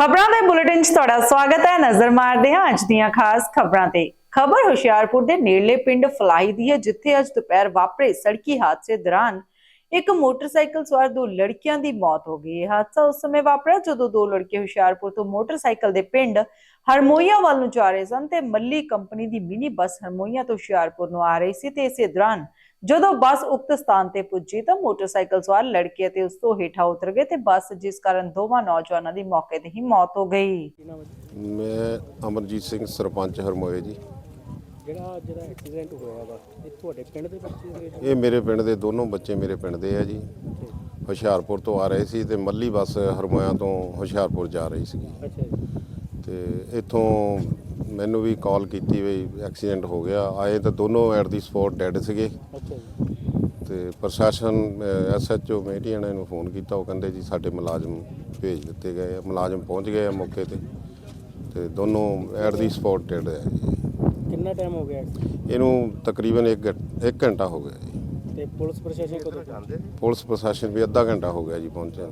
ਖਬਰਾਂ ਦੇ ਬੁਲੇਟਿਨ 'ਚ ਤੁਹਾਡਾ ਸਵਾਗਤ ਹੈ। ਨਜ਼ਰ ਮਾਰਦੇ ਹਾਂ ਅੱਜ ਦੀਆਂ ਖਾਸ ਖਬਰਾਂ ਤੇ। ਖਬਰ ਹੁਸ਼ਿਆਰਪੁਰ ਦੇ ਨੇੜਲੇ ਪਿੰਡ ਫਲਾਈ ਦੀ ਹੈ, ਜਿੱਥੇ ਅੱਜ ਦੁਪਹਿਰ ਵਾਪਰੇ ਸੜਕੀ ਹਾਦਸੇ ਦੌਰਾਨ ਇੱਕ ਮੋਟਰਸਾਈਕਲ ਸਵਾਰ ਦੋ ਲੜਕੀਆਂ ਦੀ ਮੌਤ ਹੋ ਗਈ। ਇਹ ਹਾਦਸਾ ਉਸ ਸਮੇਂ ਵਾਪਰਿਆ ਜਦੋਂ ਦੋ ਲੜਕੇ ਹੁਸ਼ਿਆਰਪੁਰ ਤੋਂ ਮੋਟਰਸਾਈਕਲ ਦੇ ਪਿੰਡ ਹਰਮੋਈਆ ਵੱਲ ਨੂੰ ਜਾ ਰਹੇ ਸਨ ਤੇ ਮੱਲੀ ਕੰਪਨੀ ਦੀ ਮਿਨੀ ਬੱਸ ਹਰਮੋਈਆ ਤੋਂ ਹੁਸ਼ਿਆਰਪੁਰ ਨੂੰ ਆ ਰਹੀ ਸੀ ਤੇ ਇਸੇ ਦੌਰਾਨ ਜਦੋਂ ਬੱਸ ਉਕਤ ਸਥਾਨ ਤੇ ਪੁੱਜੀ ਤਾਂ ਮੋਟਰਸਾਈਕਲ ਸਵਾਰ ਲੜਕੇ ਅਤੇ ਉਸ ਤੋਂ ਹੇਠਾਂ ਉਤਰ ਗਏ ਤੇ ਬੱਸ ਜਿਸ ਕਾਰਨ ਦੋਵਾਂ ਨੌਜਵਾਨਾਂ ਦੀ ਮੌਕੇ ਤੇ ਹੀ ਮੌਤ ਹੋ ਗਈ। ਮੈਂ ਅਮਰਜੀਤ ਸਿੰਘ ਸਰਪੰਚ ਹਰਮੋਏ ਜੀ। ਜਿਹੜਾ ਜਿਹੜਾ ਐਕਸੀਡੈਂਟ ਹੋਇਆ ਵਾ ਇਹ ਤੁਹਾਡੇ ਪਿੰਡ ਦੇ ਬੱਚੇ ਇਹ ਮੇਰੇ ਪਿੰਡ ਦੇ ਦੋਨੋਂ ਬੱਚੇ ਮੇਰੇ ਪਿੰਡ ਦੇ ਆ ਜੀ। ਹੁਸ਼ਿਆਰਪੁਰ ਤੋਂ ਆ ਰਹੇ ਸੀ ਤੇ ਮੱਲੀ ਬੱਸ ਹਰਮੋਇਆਂ ਤੋਂ ਹੁਸ਼ਿਆਰਪੁਰ ਜਾ ਰਹੀ ਸੀ ਅੱਛਾ ਜੀ। ਤੇ ਇੱਥੋਂ ਮੈਨੂੰ ਵੀ ਕਾਲ ਕੀਤੀ ਵੀ ਐਕਸੀਡੈਂਟ ਹੋ ਗਿਆ। ਆਏ ਤਾਂ ਦੋਨੋਂ ਐਟ ਦੀ ਸਪੌਟ ਡੈੱਡ ਸੀਗੇ। ਤੇ ਪ੍ਰਸ਼ਾਸਨ ਐਸਐਚਓ ਮੇਟੀਆਂ ਨੇ ਇਹਨੂੰ ਫੋਨ ਕੀਤਾ। ਉਹ ਕਹਿੰਦੇ ਜੀ ਸਾਡੇ ਮੁਲਾਜ਼ਮ ਭੇਜ ਦਿੱਤੇ ਗਏ ਆ। ਮੁਲਾਜ਼ਮ ਪਹੁੰਚ ਗਏ ਆ ਮੌਕੇ ਤੇ। ਤੇ ਦੋਨੋਂ ਐਟ ਦੀ ਸਪੌਟ ਡੈੱਡ ਹੈ ਜੀ। ਕਿੰਨਾ ਟਾਈਮ ਹੋ ਗਿਆ? ਇਹਨੂੰ ਤਕਰੀਬਨ 1 ਘੰਟਾ ਹੋ ਗਿਆ ਜੀ। ਤੇ ਪੁਲਿਸ ਪ੍ਰਸ਼ਾਸਨ ਕਦੋਂ ਪਹੁੰਚੇ ਪੁਲਿਸ ਪ੍ਰਸ਼ਾਸਨ ਵੀ ਅੱਧਾ ਘੰਟਾ ਹੋ ਗਿਆ ਜੀ ਪਹੁੰਚਿਆ।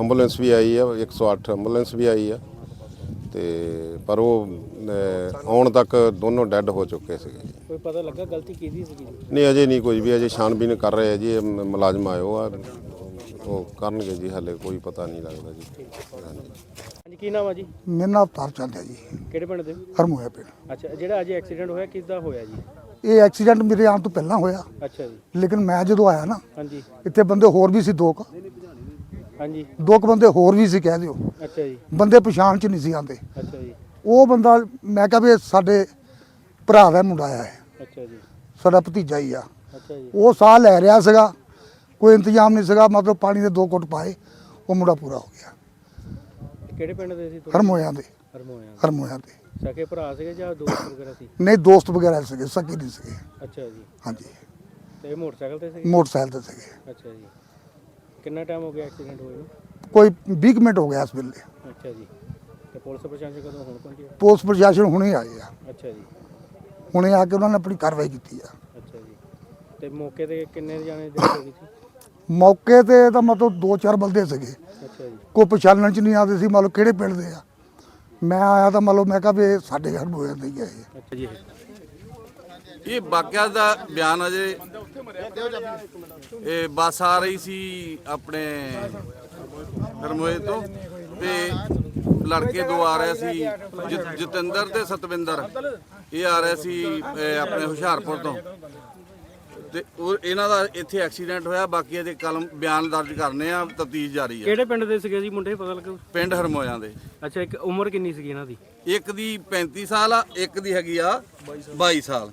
ਐਂਬੂਲੈਂਸ ਵੀ ਆਈ ਆ 108 ਐਂਬੂਲੈਂਸ ਵੀ ਆਈ ਆ। ਤੇ ਪਰ ਉਹ ਆਉਣ ਤੱਕ ਦੋਨੋਂ ਡੈੱਡ ਹੋ ਚੁੱਕੇ ਸੀਗੇ ਜੀ। ਕੋਈ ਪਤਾ ਲੱਗਾ ਗਲਤੀ ਕਿਹਦੀ ਸੀਗੀ? ਜੀ? ਨਹੀਂ ਅਜੇ ਨਹੀਂ ਕੋਈ ਵੀ ਅਜੇ ਛਾਣਬੀਨ ਕਰ ਰਹੇ ਆ ਜੀ ਇਹ ਮ- ਮੁਲਾਜ਼ਮ ਆਇਓ ਆ ਉਹ ਕਰਨਗੇ ਜੀ ਹਲੇ ਕੋਈ ਪਤਾ ਨਹੀਂ ਲੱਗਦਾ ਜੀ। ਹਾਂਜੀ ਹਾਂਜੀ ਕੀ ਨਾਮ ਆ ਜੀ? ਮੇਰਾ ਨਾਮ ਅਵਤਾਰ ਚੰਦ ਹੈ ਜੀ। ਕਿਹੜੇ ਪਿੰਡ ਦੇ? ਹਰਮੋਇਆ ਪਿੰਡ। ਅੱਛਾ ਜਿਹੜਾ ਅੱਜ ਐਕਸੀਡੈਂਟ ਹੋਇਆ ਕਿੱਦਾਂ ਹੋਇਆ ਜੀ? ਇਹ ਐਕਸੀਡੈਂਟ ਮੇਰੇ ਆਉਣ ਤੋਂ ਪਹਿਲਾਂ ਹੋਇਆ। ਅੱਛਾ ਜੀ। ਲੇਕਿਨ ਮੈਂ ਜਦੋਂ ਆਇਆ ਨਾ ਹਾਂਜੀ। ਇੱਥੇ ਬੰਦੇ ਹੋਰ ਵੀ ਸੀ ਦੋ ਕੁ। ਹਾਂਜੀ। ਦੋ ਕੁ ਬੰਦੇ ਹੋਰ ਵੀ ਸੀ ਕਹਿ ਦਿਓ। ਅੱਛਾ ਜੀ। ਬੰਦੇ ਪਛਾਣ ਚ ਨਹੀਂ ਸੀ ਆਉਂਦੇ। ਅੱਛਾ ਜੀ। ਉਹ ਬੰਦਾ ਮੈਂ ਕਿਹਾ ਵੀ ਇਹ ਸਾਡੇ ਭਰਾ ਦਾ ਮੁੰਡਾ ਆ ਇਹ ਅੱਛਾ ਜੀ। ਸਾਡਾ ਭਤੀਜਾ ਹੀ ਆ। ਅੱਛਾ ਜੀ। ਉਹ ਸਾਹ ਲੈ ਰਿਹਾ ਸੀਗਾ। ਕੋਈ ਇੰਤਜ਼ਾਮ ਨਹੀਂ ਸੀਗਾ। ਮਤਲਬ ਪਾਣੀ ਦੇ ਦੋ ਘੁੱਟ ਪਾਏ। ਉਹ ਮੁੰਡਾ ਪੂਰਾ ਹੋ ਗਿਆ। ਕਿਹੜੇ ਪਿੰਡ ਦੇ ਸੀ ਹਰਮੋਇਆਂ ਦੇ। ਹਰਮੋਇਆ ਹਰਮੋਇਆਂ ਦੇ। ਸਕੇ ਭਰਾ ਸੀਗੇ ਜਾਂ ਦੋਸਤ ਵਗੈਰਾ ਸੀ? ਨਹੀਂ ਦੋਸਤ ਵਗੈਰਾ ਸੀਗੇ। ਸਕੀ ਨਹੀਂ ਸੀਗੇ। ਅੱਛਾ ਜੀ। ਹਾਂਜੀ। ਤੇ ਇਹ ਮੋਟਰਸਾਈਕਲ ਤੇ ਸੀਗੇ? ਮੋਟਰਸਾਈਕਲ ਤੇ ਸੀਗੇ। ਅੱਛਾ ਜੀ। ਕਿੰਨਾ ਟਾਈਮ ਹੋ ਗਿਆ ਐਕਸੀਡੈਂਟ ਹੋਏ ਨੂੰ? ਕੋਈ 20 ਕੁ ਮਿੰਟ ਹੋ ਗਿਆ ਇਸ ਵੇਲੇ। ਅੱਛਾ ਜੀ। ਤੇ ਪੁਲਿਸ ਪ੍ਰਸ਼ਾਸਨ ਕਦੋਂ ਹੁਣ ਪਹੁੰਚੀ ਪੁਲਿਸ ਪ੍ਰਸ਼ਾਸਨ ਹੁਣੇ ਆਏ ਆ। ਅੱਛਾ ਜੀ। ਹੁਣੇ ਆ ਕੇ ਉਹਨਾਂ ਨੇ ਆਪਣੀ ਕਾਰਵਾਈ ਕੀਤੀ ਆ। ਅੱਛਾ ਜੀ। ਤੇ ਮੌਕੇ ਤੇ ਕਿੰਨੇ ਜਾਣੇ ਦੇ ਹੋ ਗਈ ਸੀ ਮੌਕੇ ਤੇ ਤਾਂ ਮਤਲਬ ਦੋ ਚਾਰ ਬੰਦੇ ਸੀਗੇ। ਅੱਛਾ ਜੀ। ਕੋਈ ਪਛਾਣਨ ਚ ਨਹੀਂ ਆਉਂਦੇ ਸੀ ਮਤਲਬ ਕਿਹੜੇ ਪਿੰਡ ਦੇ ਆ। ਮੈਂ ਆਇਆ ਤਾਂ ਮਤਲਬ ਮੈਂ ਕਿਹਾ ਵੀ ਇਹ ਸਾਡੇ ਘਰ ਹੋਇਆ ਨਹੀਂ ਹੈ ਇਹ। ਅੱਛਾ ਜੀ। ਇਹ ਵਾਕਿਆ ਦਾ ਬਿਆਨ ਅਜੇ ਇਹ ਬੱਸ ਆ ਰਹੀ ਸੀ ਆਪਣੇ ਹਰਮੋਏ ਤੋਂ ਤੇ ਲੜਕੇ ਦੋ ਆ ਰਹੇ ਸੀ ਜਤ- ਜਤਿੰਦਰ ਤੇ ਸਤਵਿੰਦਰ। ਇਹ ਆ ਰਹੇ ਸੀ ਇਹ ਆਪਣੇ ਹੁਸ਼ਿਆਰਪੁਰ ਤੋਂ। ਤੇ ਉਹ ਇਹਨਾਂ ਦਾ ਇੱਥੇ ਐਕਸੀਡੈਂਟ ਹੋਇਆ ਬਾਕੀ ਇਹਦੇ ਕਲਮ ਬਿਆਨ ਦਰਜ ਕਰਨੇ ਆ ਤਫਤੀਸ਼ ਜਾਰੀ ਹੈ ਕਿਹੜੇ ਪਿੰਡ ਦੇ ਸੀਗੇ ਜੀ ਮੁੰਡੇ ਪਤਾ ਲੱਗਾ? ਪਿੰਡ ਹਰਮੋਇਆਂ ਦੇ। ਅੱਛਾ ਇੱਕ ਉਮਰ ਕਿੰਨੀ ਸੀਗੀ ਇਹਨਾਂ ਦੀ? ਇੱਕ ਦੀ 35 ਸਾਲ ਆ ਇੱਕ ਦੀ ਹੈਗੀ ਆ 22 ਸਾਲ।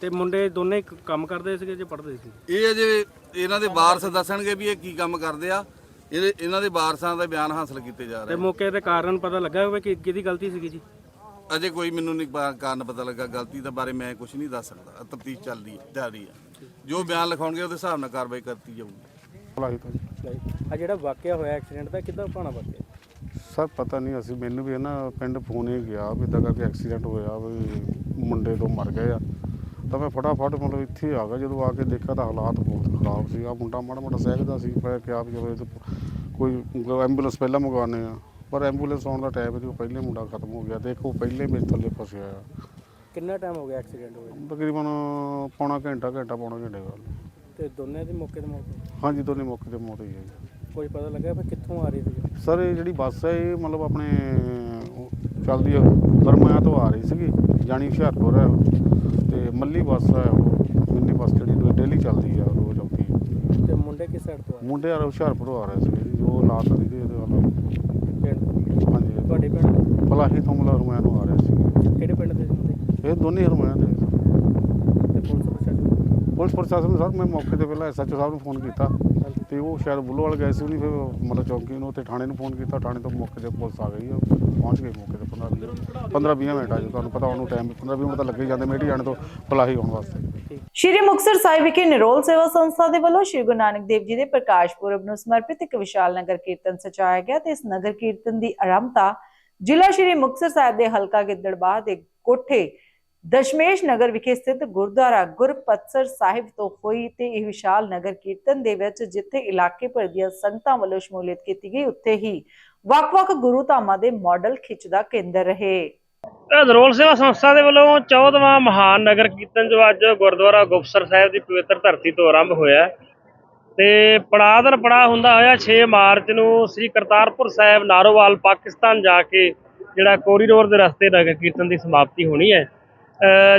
ਤੇ ਮੁੰਡੇ ਦੋਨੇ ਕ- ਕੰਮ ਕਰਦੇ ਸੀਗੇ ਜਾਂ ਪੜ੍ਹਦੇ ਸੀ? ਇਹ ਅਜੇ ਇਹਨਾਂ ਦੇ ਵਾਰਸ ਦੱਸਣਗੇ ਵੀ ਇਹ ਕੀ ਕੰਮ ਕਰਦੇ ਆ। ਇਹਦੇ ਇਹਨਾਂ ਦੇ ਵਾਰਸਾਂ ਦਾ ਬਿਆਨ ਹਾਸਲ ਕੀਤੇ ਜਾ ਤੇ ਰਹੇ ਮੌਕੇ ਤੇ ਕਾਰਨ ਪਤਾ ਲੱਗਾ ਹੋਵੇ ਕਿ ਕਿਹਦੀ ਗਲਤੀ ਸੀਗੀ ਜੀ? ਅਜੇ ਕੋਈ ਮੈਨੂੰ ਨਹੀਂ ਪਾ- ਕਾਰਨ ਪਤਾ ਲੱਗਾ। ਗਲਤੀ ਦੇ ਬਾਰੇ ਮੈਂ ਕੁਝ ਨਹੀਂ ਦੱਸ ਸਕਦਾ। ਤਫਤੀਸ਼ ਚੱਲਦੀ ਹੈ ਜਾਰੀ ਹੈ। ਜੋ ਬਿਆਨ ਲਿਖਾਉਣਗੇ ਉਹਦੇ ਹਿਸਾਬ ਨਾਲ ਕਾਰਵਾਈ ਕਰਤੀ ਜਾਊਗੀ। ਆ ਜਿਹੜਾ ਵਾਕਿਆ ਹੋਇਆ ਐਕਸੀਡੈਂਟ ਦਾ ਕਿੱਦਾਂ ਭਾਣਾ ਵਾਕਿਆ? ਸਰ ਪਤਾ ਨਹੀਂ ਅਸੀਂ ਮੈਨੂੰ ਵੀ ਹੈ ਨਾ ਪਿੰਡ ਫੋਨ ਹੀ ਗਿਆ ਵੀ ਇਦਾਂ ਕਰਕੇ ਐਕਸੀਡੈਂਟ ਹੋਇਆ ਵੀ ਮੁੰਡੇ ਦੋ ਮਰ ਗਏ ਆ। ਤਾਂ ਮੈਂ ਫਟਾਫਟ ਮਤਲਬ ਇੱਥੇ ਆ ਗਿਆ ਜਦੋਂ ਆ ਕੇ ਦੇਖਿਆ ਤਾਂ ਹਾਲਾਤ ਬਹੁਤ ਖਰਾਬ ਸੀ। ਆ ਮੁੰਡਾ ਮਾੜਾ ਮਾੜਾ ਸਹਿਕਦਾ ਸੀ ਮੈਂ ਕਿਹਾ ਵੀ ਜਦੋਂ ਕੋਈ ਐਂਬੂਲੈਂਸ ਪਹਿਲਾਂ ਮੰਗਵਾਉਂਦੇ ਆ। ਪਰ ਐਂਬੂਲੈਂਸ ਆਉਣ ਦਾ ਟਾਈਮ ਇਹਦੇ ਪਹਿਲੇ ਮੁੰਡਾ ਖਤਮ ਹੋ ਗਿਆ ਉਹ ਪਹਿਲੇ ਮੇਰੇ ਥੱਲੇ ਫਸਿਆ ਆ। ਕਿੰਨਾ ਟਾਈਮ ਹੋ ਗਿਆ ਐਕਸੀਡੈਂਟ ਹੋਏ ਤਕਰੀਬਨ ਪੌਣਾ ਘੰਟਾ ਘੰਟਾ ਪੌਣਾ ਘੰਟੇ ਗੱਲ ਤੇ ਦੋਨੇ ਦੀ ਮੌਕੇ ਤੇ ਮੌਤ ਹਾਂਜੀ ਦੋਨੇ ਮੌਕੇ ਤੇ ਮੌਤ ਹੋਈ ਹੈ ਕੋਈ ਪਤਾ ਲੱਗਾ ਵੀ ਕਿੱਥੋਂ ਆ ਰਹੀ ਸੀ ਸਰ ਇਹ ਜਿਹੜੀ ਬੱਸ ਹੈ ਇਹ ਮਤਲਬ ਆਪਣੇ ਚੱਲਦੀ ਹੈ ਗਰਮਾਇਆ ਤੋਂ ਆ ਰਹੀ ਸੀਗੀ ਜਾਣੀ ਹੁਸ਼ਿਆਰਪੁਰ ਹੈ ਤੇ ਮੱਲੀ ਬੱਸ ਹੈ ਉਹ ਮਿੰਨੀ ਬੱਸ ਜਿਹੜੀ ਡੇਲੀ ਚੱਲਦੀ ਆ ਰੋਜ਼ ਆਉਂਦੀ ਹੈ ਤੇ ਮੁੰਡੇ ਕਿਸ ਸਾਈਡ ਤੋਂ ਆ ਮੁੰਡੇ ਆ ਹੁਸ਼ਿਆਰਪੁਰ ਆ ਰਹੇ ਸੀਗੇ ਜੀ ਜੋ ਲਾਤ ਦੀ ਦੇ ਪਿੰਡ? ਹਾਂਜੀ ਤੁਹਾਡੇ ਪਿੰਡ? ਪਲਾਹੀ ਤੋਂ ਮਤਲਬ ਰਮਾਇਆ ਨੂੰ ਆ ਰਹੇ ਸੀਗੇ ਕਿਹੜੇ ਪਿੰਡ ਦੇ ਸੀ ਇਹ ਦੋਨੇ ਰਮਾਇਆ ਦੇ ਸੀ। ਤੇ ਪੁਲਿਸ ਪ੍ਰਸ਼ਾਸਨ ਪੁਲਿਸ ਪ੍ਰਸ਼ਾਸਨ ਨੂੰ ਸਰ ਮੈਂ ਮੌਕੇ ਤੇ ਪਹਿਲਾਂ ਐਸਐਚਓ ਸਾਹਿਬ ਨੂੰ ਫੋਨ ਕੀਤਾ ਤੇ ਉਹ ਸ਼ਾਇਦ ਬੁੱਲੋਵਾਲ ਗਏ ਸੀ ਉਹਨੇ ਫਿਰ ਮਤਲਬ ਚੌਂਕੀ ਨੂੰ ਤੇ ਥਾਣੇ ਨੂੰ ਫੋਨ ਕੀਤਾ, ਥਾਣੇ ਤੋਂ ਮੌਕੇ ਤੇ ਪੁਲਿਸ ਆ ਗਈ ਆ, ਪਹੁੰਚ ਗਈ ਮੌਕੇ ਤੇ 15 15 20 ਮਿੰਟ ਆ ਜੀ, ਤੁਹਾਨੂੰ ਪਤਾ ਉਹਨੂੰ ਟਾਈਮ 15 20 ਮਿੰਟ ਤਾਂ ਲੱਗੇ ਜਾਂਦੇ ਮੇਟੀ ਜਾਣ ਤੋਂ ਪਲਾਹੀ ਆਉਣ ਵਾਸਤੇ। ਸ਼੍ਰੀ ਮੁਕਤਸਰ ਸਾਹਿਬ ਵਿਖੇ ਨਿਰੋਲ ਸੇਵਾ ਸੰਸਥਾ ਦੇ ਵੱਲੋਂ ਸ਼੍ਰੀ ਗੁਰੂ ਨਾਨਕ ਦੇਵ ਜੀ ਦੇ ਪ੍ਰਕਾਸ਼ ਪੁਰਬ ਨੂੰ ਸਮਰਪਿਤ ਇੱਕ ਵਿਸ਼ਾਲ ਨਗਰ ਕੀਰਤਨ ਸਜਾਇਆ ਗਿਆ ਤੇ ਇਸ ਨਗਰ ਕੀਰਤਨ ਦੀ ਆਰੰਭਤਾ ਜ਼ਿਲ੍ਹਾ ਸ਼੍ਰੀ ਮੁਕਤਸਰ ਸਾਹਿਬ ਦੇ ਹਲਕਾ ਗਿੱਦੜਬਾਹ ਦੇ ਕੋਠੇ ਦਸ਼ਮੇਸ਼ ਨਗਰ ਵਿਖੇ ਸਥਿਤ ਗੁਰਦੁਆਰਾ ਗੁਰਪਤਸਰ ਸਾਹਿਬ ਤੋਂ ਹੋਈ ਤੇ ਇਹ ਵਿਸ਼ਾਲ ਨਗਰ ਕੀਰਤਨ ਦੇ ਵਿੱਚ ਜਿੱਥੇ ਇਲਾਕੇ ਭਰ ਦੀਆਂ ਸੰਗਤਾਂ ਵੱਲੋਂ ਸ਼ਮੂਲੀਅਤ ਕੀਤੀ ਗਈ, ਉੱਥੇ ਹੀ ਵੱਖ-ਵੱਖ ਗੁਰੂ ਧਾਮਾਂ ਦੇ ਮਾਡਲ ਖਿੱਚ ਦਾ ਕੇਂਦਰ ਰਹੇ। ਰੋਲ ਸੇਵਾ ਸੰਸਥਾ ਦੇ ਵੱਲੋਂ 14ਵਾਂ ਮਹਾਨ ਨਗਰ ਕੀਰਤਨ ਜੋ ਅੱਜ ਗੁਰਦੁਆਰਾ ਗੁਪਸਰ ਸਾਹਿਬ ਦੀ ਪਵਿੱਤਰ ਧਰਤੀ ਤੋਂ ਆਰੰਭ ਹੋਇਆ ਤੇ ਪੜਾਅ ਦਰ ਪੜਾਅ ਹੁੰਦਾ ਹੋਇਆ 6 ਮਾਰਚ ਨੂੰ ਸ੍ਰੀ ਕਰਤਾਰਪੁਰ ਸਾਹਿਬ ਨਾਰੋਵਾਲ, ਪਾਕਿਸਤਾਨ ਜਾ ਕੇ ਜਿਹੜਾ ਕੋਰੀਡੋਰ ਦੇ ਰਸਤੇ ਨਗਰ ਕੀਰਤਨ ਦੀ ਸਮਾਪਤੀ ਹੋਣੀ ਹੈ।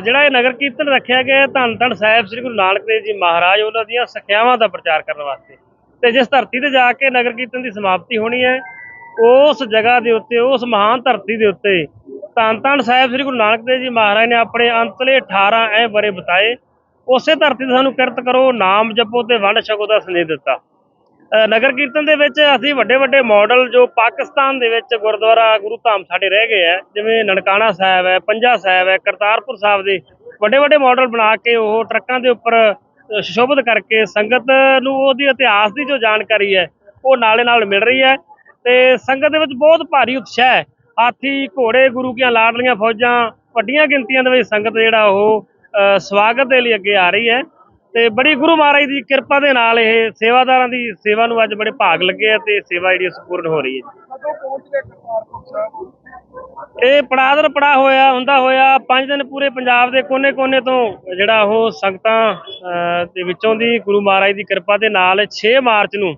ਜਿਹੜਾ ਇਹ ਨਗਰ ਕੀਰਤਨ ਰੱਖਿਆ ਗਿਆ ਧੰਨ ਧੰਨ ਸਾਹਿਬ ਸ੍ਰੀ ਗੁਰੂ ਨਾਨਕ ਦੇਵ ਜੀ ਮਹਾਰਾਜ, ਉਹਨਾਂ ਦੀਆਂ ਸਿੱਖਿਆਵਾਂ ਦਾ ਪ੍ਰਚਾਰ ਕਰਨ ਵਾਸਤੇ। ਤੇ ਜਿਸ ਧਰਤੀ ਤੇ ਜਾ ਕੇ ਨਗਰ ਕੀਰਤਨ ਦੀ ਸਮਾਪਤੀ ਹੋਣੀ ਹੈ, ਉਸ ਜਗ੍ਹਾ ਦੇ ਉੱਤੇ, ਉਸ ਮਹਾਨ ਧਰਤੀ ਦੇ ਉੱਤੇ ਧੰਨ ਧੰਨ ਸਾਹਿਬ ਸ੍ਰੀ ਗੁਰੂ ਨਾਨਕ ਦੇਵ ਜੀ ਮਹਾਰਾਜ ਨੇ ਆਪਣੇ ਅੰਤਲੇ 18 ਐ ਬਰੇ ਬਤਾਏ। ਉਸੇ ਧਰਤੀ ਤੇ ਸਾਨੂੰ ਕਿਰਤ ਕਰੋ, ਨਾਮ ਜਪੋ ਤੇ ਵੰਡ ਛਕੋ ਦਾ ਸੰਦੇਸ਼ ਦਿੱਤਾ। ਨਗਰ ਕੀਰਤਨ ਦੇ ਵਿੱਚ ਅਸੀਂ ਵੱਡੇ ਵੱਡੇ ਮਾਡਲ ਜੋ ਪਾਕਿਸਤਾਨ ਦੇ ਵਿੱਚ ਗੁਰਦੁਆਰਾ ਗੁਰੂ ਧਾਮ ਸਾਡੇ ਰਹਿ ਗਏ ਆ ਜਿਵੇਂ ਨਨਕਾਣਾ ਸਾਹਿਬ ਹੈ ਪੰਜਾ ਸਾਹਿਬ ਹੈ ਕਰਤਾਰਪੁਰ ਸਾਹਿਬ ਦੇ ਵੱਡੇ ਵੱਡੇ ਮਾਡਲ ਬਣਾ ਕੇ ਉਹ ਟਰੱਕਾਂ ਦੇ ਉੱਪਰ ਅ, ਕਰਕੇ ਸੰਗਤ ਨੂੰ ਉਹਦੀ ਇਤਿਹਾਸ ਦੀ ਜੋ ਜਾਣਕਾਰੀ ਹੈ ਉਹ ਨਾਲੇ ਨਾਲ ਮਿਲ ਰਹੀ ਹੈ ਤੇ ਸੰਗਤ ਦੇ ਵਿੱਚ ਬਹੁਤ ਭਾਰੀ ਉਤਸ਼ਾਹ ਹੈ। ਹਾਥੀ ਘੋੜੇ ਗੁਰੂ ਕੀਆਂ ਲਾਡਲੀਆਂ ਫੌਜਾਂ ਵੱਡੀਆਂ ਗਿਣਤੀਆਂ ਦੇ ਵਿੱਚ ਸੰਗਤ ਜਿਹੜਾ ਉਹ ਸਵਾਗਤ ਦੇ ਲਈ ਅੱਗੇ ਆ ਰਹੀ ਹੈ। ਤੇ ਬੜੀ ਗੁਰੂ ਮਹਾਰਾਜ ਦੀ ਕਿਰਪਾ ਦੇ ਨਾਲ ਇਹ ਸੇਵਾਦਾਰਾਂ ਦੀ ਸੇਵਾ ਨੂੰ ਅੱਜ ਬੜੇ ਭਾਗ ਲੱਗੇ ਆ ਤੇ ਸੇਵਾ ਜਿਹੜੀ ਸੰਪੂਰਨ ਹੋ ਰਹੀ ਹੈ ਇਹ ਪੜਾਦਰ ਪੜਾ ਹੋਇਆ ਹੁੰਦਾ ਹੋਇਆ ਪੰਜ ਦਿਨ ਪੂਰੇ ਪੰਜਾਬ ਦੇ ਕੋਨੇ-ਕੋਨੇ ਤੋਂ ਜਿਹੜਾ ਉਹ ਸੰਗਤਾਂ ਦੇ ਵਿੱਚੋਂ ਦੀ ਗੁਰੂ ਮਹਾਰਾਜ ਦੀ ਕਿਰਪਾ ਦੇ ਨਾਲ 6 ਮਾਰਚ ਨੂੰ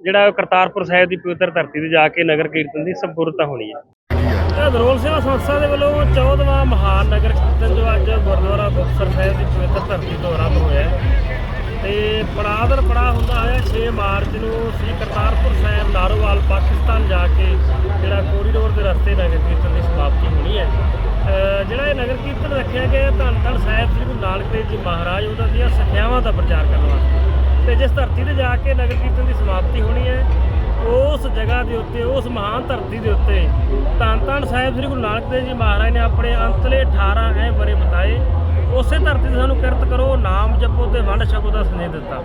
ਜਿਹੜਾ ਕਰਤਾਰਪੁਰ ਸਾਹਿਬ ਦੀ ਪਵਿੱਤਰ ਧਰਤੀ ਤੇ ਜਾ ਕੇ ਨਗਰ ਕੀਰਤਨ ਦੀ ਸੰਪੂਰਨਤਾ ਹੋਣੀ ਹੈ। ਰੋਲ ਸੇਵਾ ਸੰਸਥਾ ਦੇ ਵੱਲੋਂ 14ਵਾਂ ਮਹਾਨ ਨਗਰ ਕੀਰਤਨ ਜੋ ਅੱਜ ਗੁਰਦੁਆਰਾ ਮੁਕਤਸਰ ਸਾਹਿਬ ਦੀ ਪਵਿੱਤਰ ਧਰਤੀ ਤੋਂ ਆਰੰਭ ਹੋਇਆ ਹੈ। ਪੜਾਅ ਪੜਾਦਰ ਪੜਾਅ ਹੁੰਦਾ ਹੋਇਆ 6 ਮਾਰਚ ਨੂੰ ਸ੍ਰੀ ਕਰਤਾਰਪੁਰ ਸਾਹਿਬ ਨਾਰੋਵਾਲ ਪਾਕਿਸਤਾਨ ਜਾ ਕੇ ਜਿਹੜਾ ਕੋਰੀਡੋਰ ਦੇ ਰਸਤੇ ਨਗਰ ਕੀਰਤਨ ਦੀ ਸਮਾਪਤੀ ਹੋਣੀ ਹੈ। ਜਿਹੜਾ ਇਹ ਨਗਰ ਕੀਰਤਨ ਰੱਖਿਆ ਗਿਆ ਹੈ, ਧੰਨ ਧੰਨ ਸਾਹਿਬ ਸ੍ਰੀ ਗੁਰੂ ਨਾਨਕ ਦੇਵ ਜੀ ਮਹਾਰਾਜ ਉਹਨਾਂ ਦੀਆਂ ਸਿੱਖਿਆਵਾਂ ਦਾ ਪ੍ਰਚਾਰ ਕਰਨ ਵਾਸਤੇ। ਤੇ ਜਿਸ ਧਰਤੀ ਤੇ ਜਾ ਕੇ ਨਗਰ ਕੀਰਤਨ ਦੀ ਸਮਾਪਤੀ ਹੋਣੀ ਹੈ ਉਸ ਜਗ੍ਹਾ ਦੇ ਉੱਤੇ ਉਸ ਮਹਾਨ ਧਰਤੀ ਦੇ ਉੱਤੇ। ਧੰਨ ਧੰਨ ਸਾਹਿਬ ਸ੍ਰੀ ਗੁਰੂ ਨਾਨਕ ਦੇਵ ਜੀ ਮਹਾਰਾਜ ਨੇ ਆਪਣੇ ਅੰਤਲੇ 18 ਐ ਬਰੇ ਬਤਾਏ। ਉਸੇ ਧਰਤੀ ਤੇ ਸਾਨੂੰ ਕਿਰਤ ਕਰੋ ਨਾਮ ਜਪੋ ਤੇ ਵੰਡ ਛਕੋ ਦਾ ਸੰਦੇਸ਼ ਦਿੱਤਾ।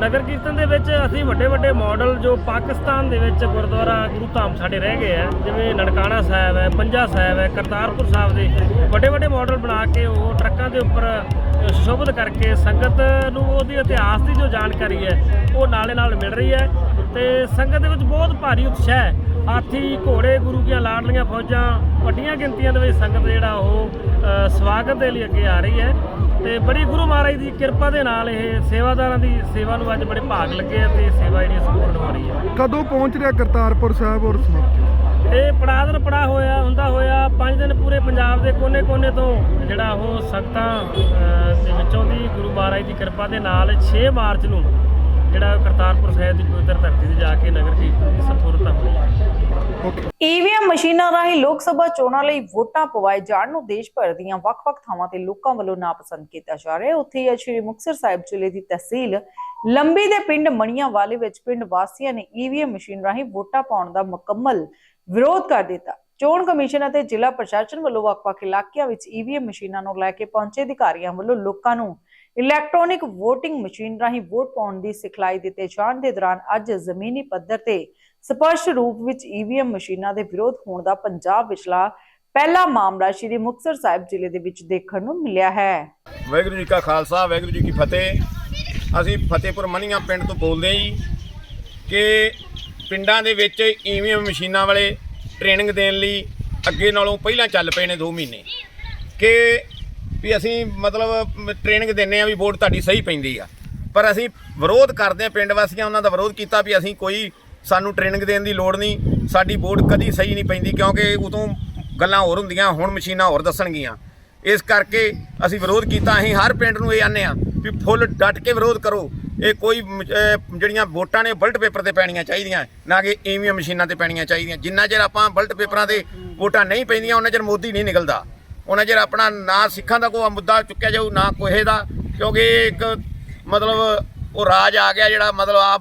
ਨਗਰ ਕੀਰਤਨ ਦੇ ਵਿੱਚ ਅਸੀਂ ਵੱਡੇ ਵੱਡੇ ਮਾਡਲ ਜੋ ਪਾਕਿਸਤਾਨ ਦੇ ਵਿੱਚ ਗੁਰਦੁਆਰਾ ਗੁਰੂ ਧਾਮ ਸਾਡੇ ਰਹਿ ਗਏ ਆ ਜਿਵੇਂ ਨਨਕਾਣਾ ਸਾਹਿਬ ਹੈ ਪੰਜਾ ਸਾਹਿਬ ਹੈ ਕਰਤਾਰਪੁਰ ਸਾਹਿਬ ਦੇ ਵੱਡੇ ਵੱਡੇ ਮਾਡਲ ਬਣਾ ਕੇ ਉਹ ਟਰੱਕਾਂ ਦੇ ਉੱਪਰ ਅ, ਕਰਕੇ ਸੰਗਤ ਨੂੰ ਉਹਦੀ ਇਤਿਹਾਸ ਦੀ ਜੋ ਜਾਣਕਾਰੀ ਹੈ ਉਹ ਨਾਲੇ ਨਾਲ ਮਿਲ ਰਹੀ ਹੈ। ਤੇ ਸੰਗਤ ਦੇ ਵਿੱਚ ਬਹੁਤ ਭਾਰੀ ਉਤਸ਼ਾਹ ਹੈ। ਹਾਥੀ ਘੋੜੇ ਗੁਰੂ ਕੀਆਂ ਲਾਡਲੀਆਂ ਫੌਜਾਂ ਵੱਡੀਆਂ ਗਿਣਤੀਆਂ ਦੇ ਵਿੱਚ ਸੰਗਤ ਜਿਹੜਾ ਉਹ ਸਵਾਗਤ ਦੇ ਲਈ ਅੱਗੇ ਆ ਰਹੀ ਹੈ। ਤੇ ਬੜੀ ਗੁਰੂ ਮਹਾਰਾਜ ਦੀ ਕਿਰਪਾ ਦੇ ਨਾਲ ਇਹ ਸੇਵਾਦਾਰਾਂ ਦੀ ਸੇਵਾ ਨੂੰ ਅੱਜ ਬੜੇ ਭਾਗ ਲੱਗੇ ਆ ਤੇ ਸੇਵਾ ਜਿਹੜੀ ਸੰਪੂਰਨ ਹੋ ਰਹੀ ਹੈ। ਕਦੋਂ ਪਹੁੰਚ ਰਿਹਾ ਕਰਤਾਰਪੁਰ ਸਾਹਿਬ ਔਰ ਸਮਾਪਤੀ? ਇਹ ਪੜਾਦਰ ਪੜਾ ਹੋਇਆ ਹੁੰਦਾ ਹੋਇਆ ਪੰਜ ਦਿਨ ਪੂਰੇ ਪੰਜਾਬ ਦੇ ਕੋਨੇ-ਕੋਨੇ ਤੋਂ ਜਿਹੜਾ ਉਹ ਸੰਗਤਾਂ ਦੇ ਵਿੱਚੋਂ ਦੀ ਗੁਰੂ ਮਹਾਰਾਜ ਦੀ ਕਿਰਪਾ ਦੇ ਨਾਲ 6 ਮਾਰਚ ਨੂੰ ਜਿਹੜਾ ਕਰਤਾਰਪੁਰ ਸਾਹਿਬ ਦੀ ਪਵਿੱਤਰ ਧਰਤੀ ਤੇ ਜਾ ਕੇ ਨਗਰ ਕੀਰਤਨ ਦੀ ਸੰਪੂਰਨਤਾ ਹੋਣੀ ਈਵੀਐਮ ਮਸ਼ੀਨਾਂ ਰਾਹੀਂ ਲੋਕ ਸਭਾ ਚੋਣਾਂ ਲਈ ਵੋਟਾਂ ਪਵਾਏ ਜਾਣ ਨੂੰ ਦੇਸ਼ ਭਰ ਦੀਆਂ ਵੱਖ-ਵੱਖ ਥਾਵਾਂ ਤੇ ਲੋਕਾਂ ਵੱਲੋਂ ਨਾਪਸੰਦ ਕੀਤਾ ਜਾ ਰਿਹਾ ਹੈ। ਉੱਥੇ ਹੀ ਸ਼੍ਰੀ ਮੁਕਤਸਰ ਸਾਹਿਬ ਜ਼ਿਲ੍ਹੇ ਦੀ ਤਹਿਸੀਲ ਲੰਬੀ ਦੇ ਪਿੰਡ ਮਣੀਆਂ ਵਾਲੇ ਵਿੱਚ ਪਿੰਡ ਵਾਸੀਆਂ ਨੇ ਈਵੀਐਮ ਮਸ਼ੀਨ ਰਾਹੀਂ ਵੋਟਾਂ ਪਾਉਣ ਦਾ ਮੁਕੰਮਲ ਵਿਰੋਧ ਕਰ ਦਿੱਤਾ। ਚੋਣ ਕਮਿਸ਼ਨ ਅਤੇ ਜ਼ਿਲ੍ਹਾ ਪ੍ਰਸ਼ਾਸਨ ਵੱਲੋਂ ਵੱਖ-ਵੱਖ ਇਲਾਕਿਆਂ ਵਿੱਚ ਈਵੀਐਮ ਮਸ਼ੀਨਾਂ ਨੂੰ ਲੈ ਕੇ ਪਹੁੰਚੇ ਅਧਿਕਾਰੀਆਂ ਵੱਲੋਂ ਲੋਕਾਂ ਨੂੰ ਇਲੈਕਟ੍ਰੋਨਿਕ VOTING ਮਸ਼ੀਨ ਰਾਹੀਂ ਵੋਟ ਪਾਉਣ ਦੀ ਸਿਖਲਾਈ ਦਿੱਤੇ ਜਾਣ ਦੇ ਦੌਰਾਨ ਅੱਜ ਜ਼ਮੀਨੀ ਪੱਧਰ ਤੇ ਸਪਸ਼ਟ ਰੂਪ ਵਿੱਚ ਈਵੀਐਮ ਮਸ਼ੀਨਾਂ ਦੇ ਵਿਰੋਧ ਹੋਣ ਦਾ ਪੰਜਾਬ ਵਿਚਲਾ ਪਹਿਲਾ ਮਾਮਲਾ ਸ਼੍ਰੀ ਮੁਕਤਸਰ ਸਾਹਿਬ ਜ਼ਿਲ੍ਹੇ ਦੇ ਵਿੱਚ ਦੇਖਣ ਨੂੰ ਮਿਲਿਆ ਹੈ। ਵਾਹਿਗੁਰੂ ਜੀ ਕਾ ਖਾਲਸਾ, ਵਾਹਿਗੁਰੂ ਜੀ ਕੀ ਫਤਿਹ। ਅਸੀਂ ਫਤਿਹਪੁਰ ਮਨੀਆਂ ਪਿੰਡ ਤੋਂ ਬੋਲਦੇ ਜੀ ਕਿ ਪਿੰਡਾਂ ਦੇ ਵਿੱਚ ਈਵੀਐਮ ਮਸ਼ੀਨਾਂ ਵਾਲੇ ਟ੍ਰੇਨਿੰਗ ਦੇਣ ਲਈ ਅੱਗੇ ਨਾਲੋਂ ਪਹਿਲਾਂ ਚੱਲ ਪਏ ਨੇ 2 ਮਹੀਨੇ। ਕਿ ਵੀ ਅਸੀਂ ਮਤਲਬ ਟ੍ਰੇਨਿੰਗ ਦਿੰਨੇ ਆ ਵੀ ਵੋਟ ਤੁਹਾਡੀ ਸਹੀ ਪੈਂਦੀ ਆ। ਪਰ ਅਸੀਂ ਵਿਰੋਧ ਕਰਦੇ ਆ ਪਿੰਡ ਵਾਸੀਆਂ ਉਹਨਾਂ ਦਾ ਵਿਰੋਧ ਕੀਤਾ ਵੀ ਅਸੀਂ ਕੋਈ ਸਾਨੂੰ ਟ੍ਰੇਨਿੰਗ ਦੇਣ ਦੀ ਲੋੜ ਨਹੀਂ, ਸਾਡੀ ਵੋਟ ਕਦੀ ਸਹੀ ਨਹੀਂ ਪੈਂਦੀ ਕਿਉਂਕਿ ਉਦੋਂ ਗੱਲਾਂ ਹੋਰ ਹੁੰਦੀਆਂ, ਹੁਣ ਮਸ਼ੀਨਾਂ ਹੋਰ ਦੱਸਣਗੀਆਂ। ਇਸ ਕਰਕੇ ਅਸੀਂ ਵਿਰੋਧ ਕੀਤਾ, ਅਸੀਂ ਹਰ ਪਿੰਡ ਨੂੰ ਇਹ ਆਨੇ ਆ ਵੀ ਫੁੱਲ ਡਟ ਕੇ ਵਿਰੋਧ ਕਰੋ। ਇਹ ਕੋਈ ਜਿਹੜੀਆਂ ਵੋਟਾਂ ਨੇ, ਬਲਟ ਪੇਪਰ ਤੇ ਪੈਣੀਆਂ ਚਾਹੀਦੀਆਂ, ਨਾ ਕਿ ਈਵੀਐਮ ਮਸ਼ੀਨਾਂ ਤੇ ਪੈਣੀਆਂ ਚਾਹੀਦੀਆਂ। ਜਿੰਨਾ ਚਿਰ ਆਪਾਂ ਬਲਟ ਪੇਪਰਾਂ ਤੇ ਵੋਟਾਂ ਨਹੀਂ ਪੈਂਦੀਆਂ ਉਹਨਾਂ ਚਿਰ ਮੋਦੀ ਨਹੀਂ ਨਿਕਲਦਾ। ਉਹਨਾਂ ਚਿਰ ਆਪਣਾ ਨਾ ਸਿੱਖਾਂ ਦਾ ਕੋਈ ਮੁੱਦਾ ਚੁੱਕਿਆ ਜਾਊ, ਨਾ ਕੋਹੇ ਦਾ ਕਿਉਂਕਿ ਇੱਕ ਮਤਲਬ ਉਹ ਰਾਜ ਆ ਗਿਆ ਜਿਹੜਾ ਮਤਲਬ ਆ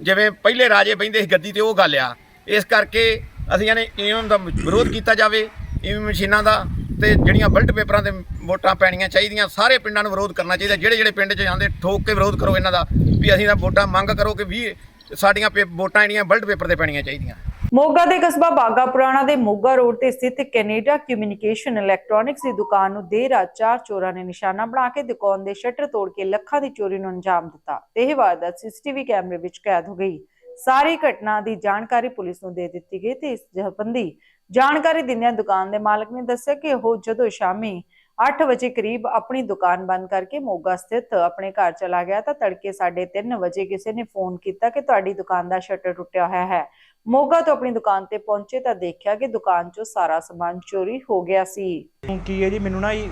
ਜਿਵੇਂ ਪਹਿਲੇ ਰਾਜੇ ਬੈਂਦੇ ਸੀ ਗੱਦੀ ਤੇ, ਉਹ ਗੱਲ ਆ। ਇਸ ਕਰਕੇ ਅਸੀਂ ਇਹਨੇ ਈਵੀਐਮ ਦਾ ਵਿਰੋਧ ਕੀਤਾ ਜਾਵੇ ਈਵੀਐਮ ਮਸ਼ੀਨਾਂ ਦਾ, ਤੇ ਜਿਹੜੀਆਂ ਬਲਟ ਪੇਪਰਾਂ ਤੇ ਵੋਟਾਂ ਪੈਣੀਆਂ ਚਾਹੀਦੀਆਂ, ਸਾਰੇ ਪਿੰਡਾਂ ਨੂੰ ਵਿਰੋਧ ਕਰਨਾ ਚਾਹੀਦਾ, ਜਿਹੜੇ ਜਿਹੜੇ ਪਿੰਡ 'ਚ ਜਾਂਦੇ, ਠੋਕ ਕੇ ਵਿਰੋਧ ਕਰੋ ਇਹਨਾਂ ਦਾ, ਵੀ ਅਸੀਂ ਤਾਂ ਵੋਟਾਂ ਮੰਗ ਕਰੋ ਕਿ ਵੀ ਸਾਡੀਆਂ ਪੇ- ਵੋਟਾਂ ਜਿਹੜੀਆਂ ਬਲਟ ਪੇਪਰ ਤੇ ਪੈਣੀਆਂ ਚਾਹੀਦੀਆਂ। ਮੋਗਾ ਦੇ ਕਸਬਾ ਬਾਗਾ ਪੁਰਾਣਾ ਦੇ ਮੋਗਾ ਰੋਡ ਤੇ ਸਥਿਤ ਕੈਨੇਡਾ ਕਮਿਊਨੀਕੇਸ਼ਨ ਇਲੈਕਟ੍ਰੋਨਿਕਸ ਦੀ ਦੁਕਾਨ ਨੂੰ ਦੇਰ ਰਾਤ ਚਾਰ ਚੋਰਾਂ ਨੇ ਨਿਸ਼ਾਨਾ ਬਣਾ ਕੇ ਦੁਕਾਨ ਦੇ ਸ਼ਟਰ ਤੋੜ ਕੇ ਲੱਖਾਂ ਦੀ ਚੋਰੀ ਨੂੰ ਅੰਜਾਮ ਦਿੱਤਾ ਇਹ ਵਾਰਦਾਤ ਸੀਸੀਟੀਵੀ ਕੈਮਰੇ ਵਿੱਚ ਕੈਦ ਹੋ ਗਈ। ਸਾਰੀ ਘਟਨਾ ਦੀ ਜਾਣਕਾਰੀ ਪੁਲਿਸ ਨੂੰ ਦੇ ਦਿੱਤੀ ਗਈ ਤੇ ਇਸ ਸੰਬੰਧੀ ਜਾਣਕਾਰੀ ਦਿੰਦਿਆਂ ਦੁਕਾਨ ਦੇ ਮਾਲਕ ਨੇ ਦੱਸਿਆ ਕਿ ਉਹ ਜਦੋਂ ਸ਼ਾਮੀ 8 ਵਜੇ ਕਰੀਬ ਆਪਣੀ ਦੁਕਾਨ ਬੰਦ ਕਰਕੇ ਮੋਗਾ ਸਥਿਤ ਆਪਣੇ ਘਰ ਚਲਾ ਗਿਆ ਤਾਂ ਤੜਕੇ 3:30 ਵਜੇ ਕਿਸੇ ਨੇ ਫੋਨ ਕੀਤਾ ਕਿ ਤੁਹਾਡੀ ਦੁਕਾਨ ਦਾ ਸ਼ਟਰ ਟੁੱਟਿਆ ਹੋਇਆ ਹੈ। ਮੋਗਾ ਤੋਂ ਆਪਣੀ ਦੁਕਾਨ ਤੇ ਪਹੁੰਚੇ ਤਾਂ ਦੇਖਿਆ ਕਿ ਦੁਕਾਨ 'ਚੋਂ ਸਾਰਾ ਸਮਾਨ ਚੋਰੀ ਹੋ ਗਿਆ ਸੀ। ਹੁਣ ਕੀ ਹੈ ਜੀ ਮੈਨੂੰ ਨਾ ਜੀ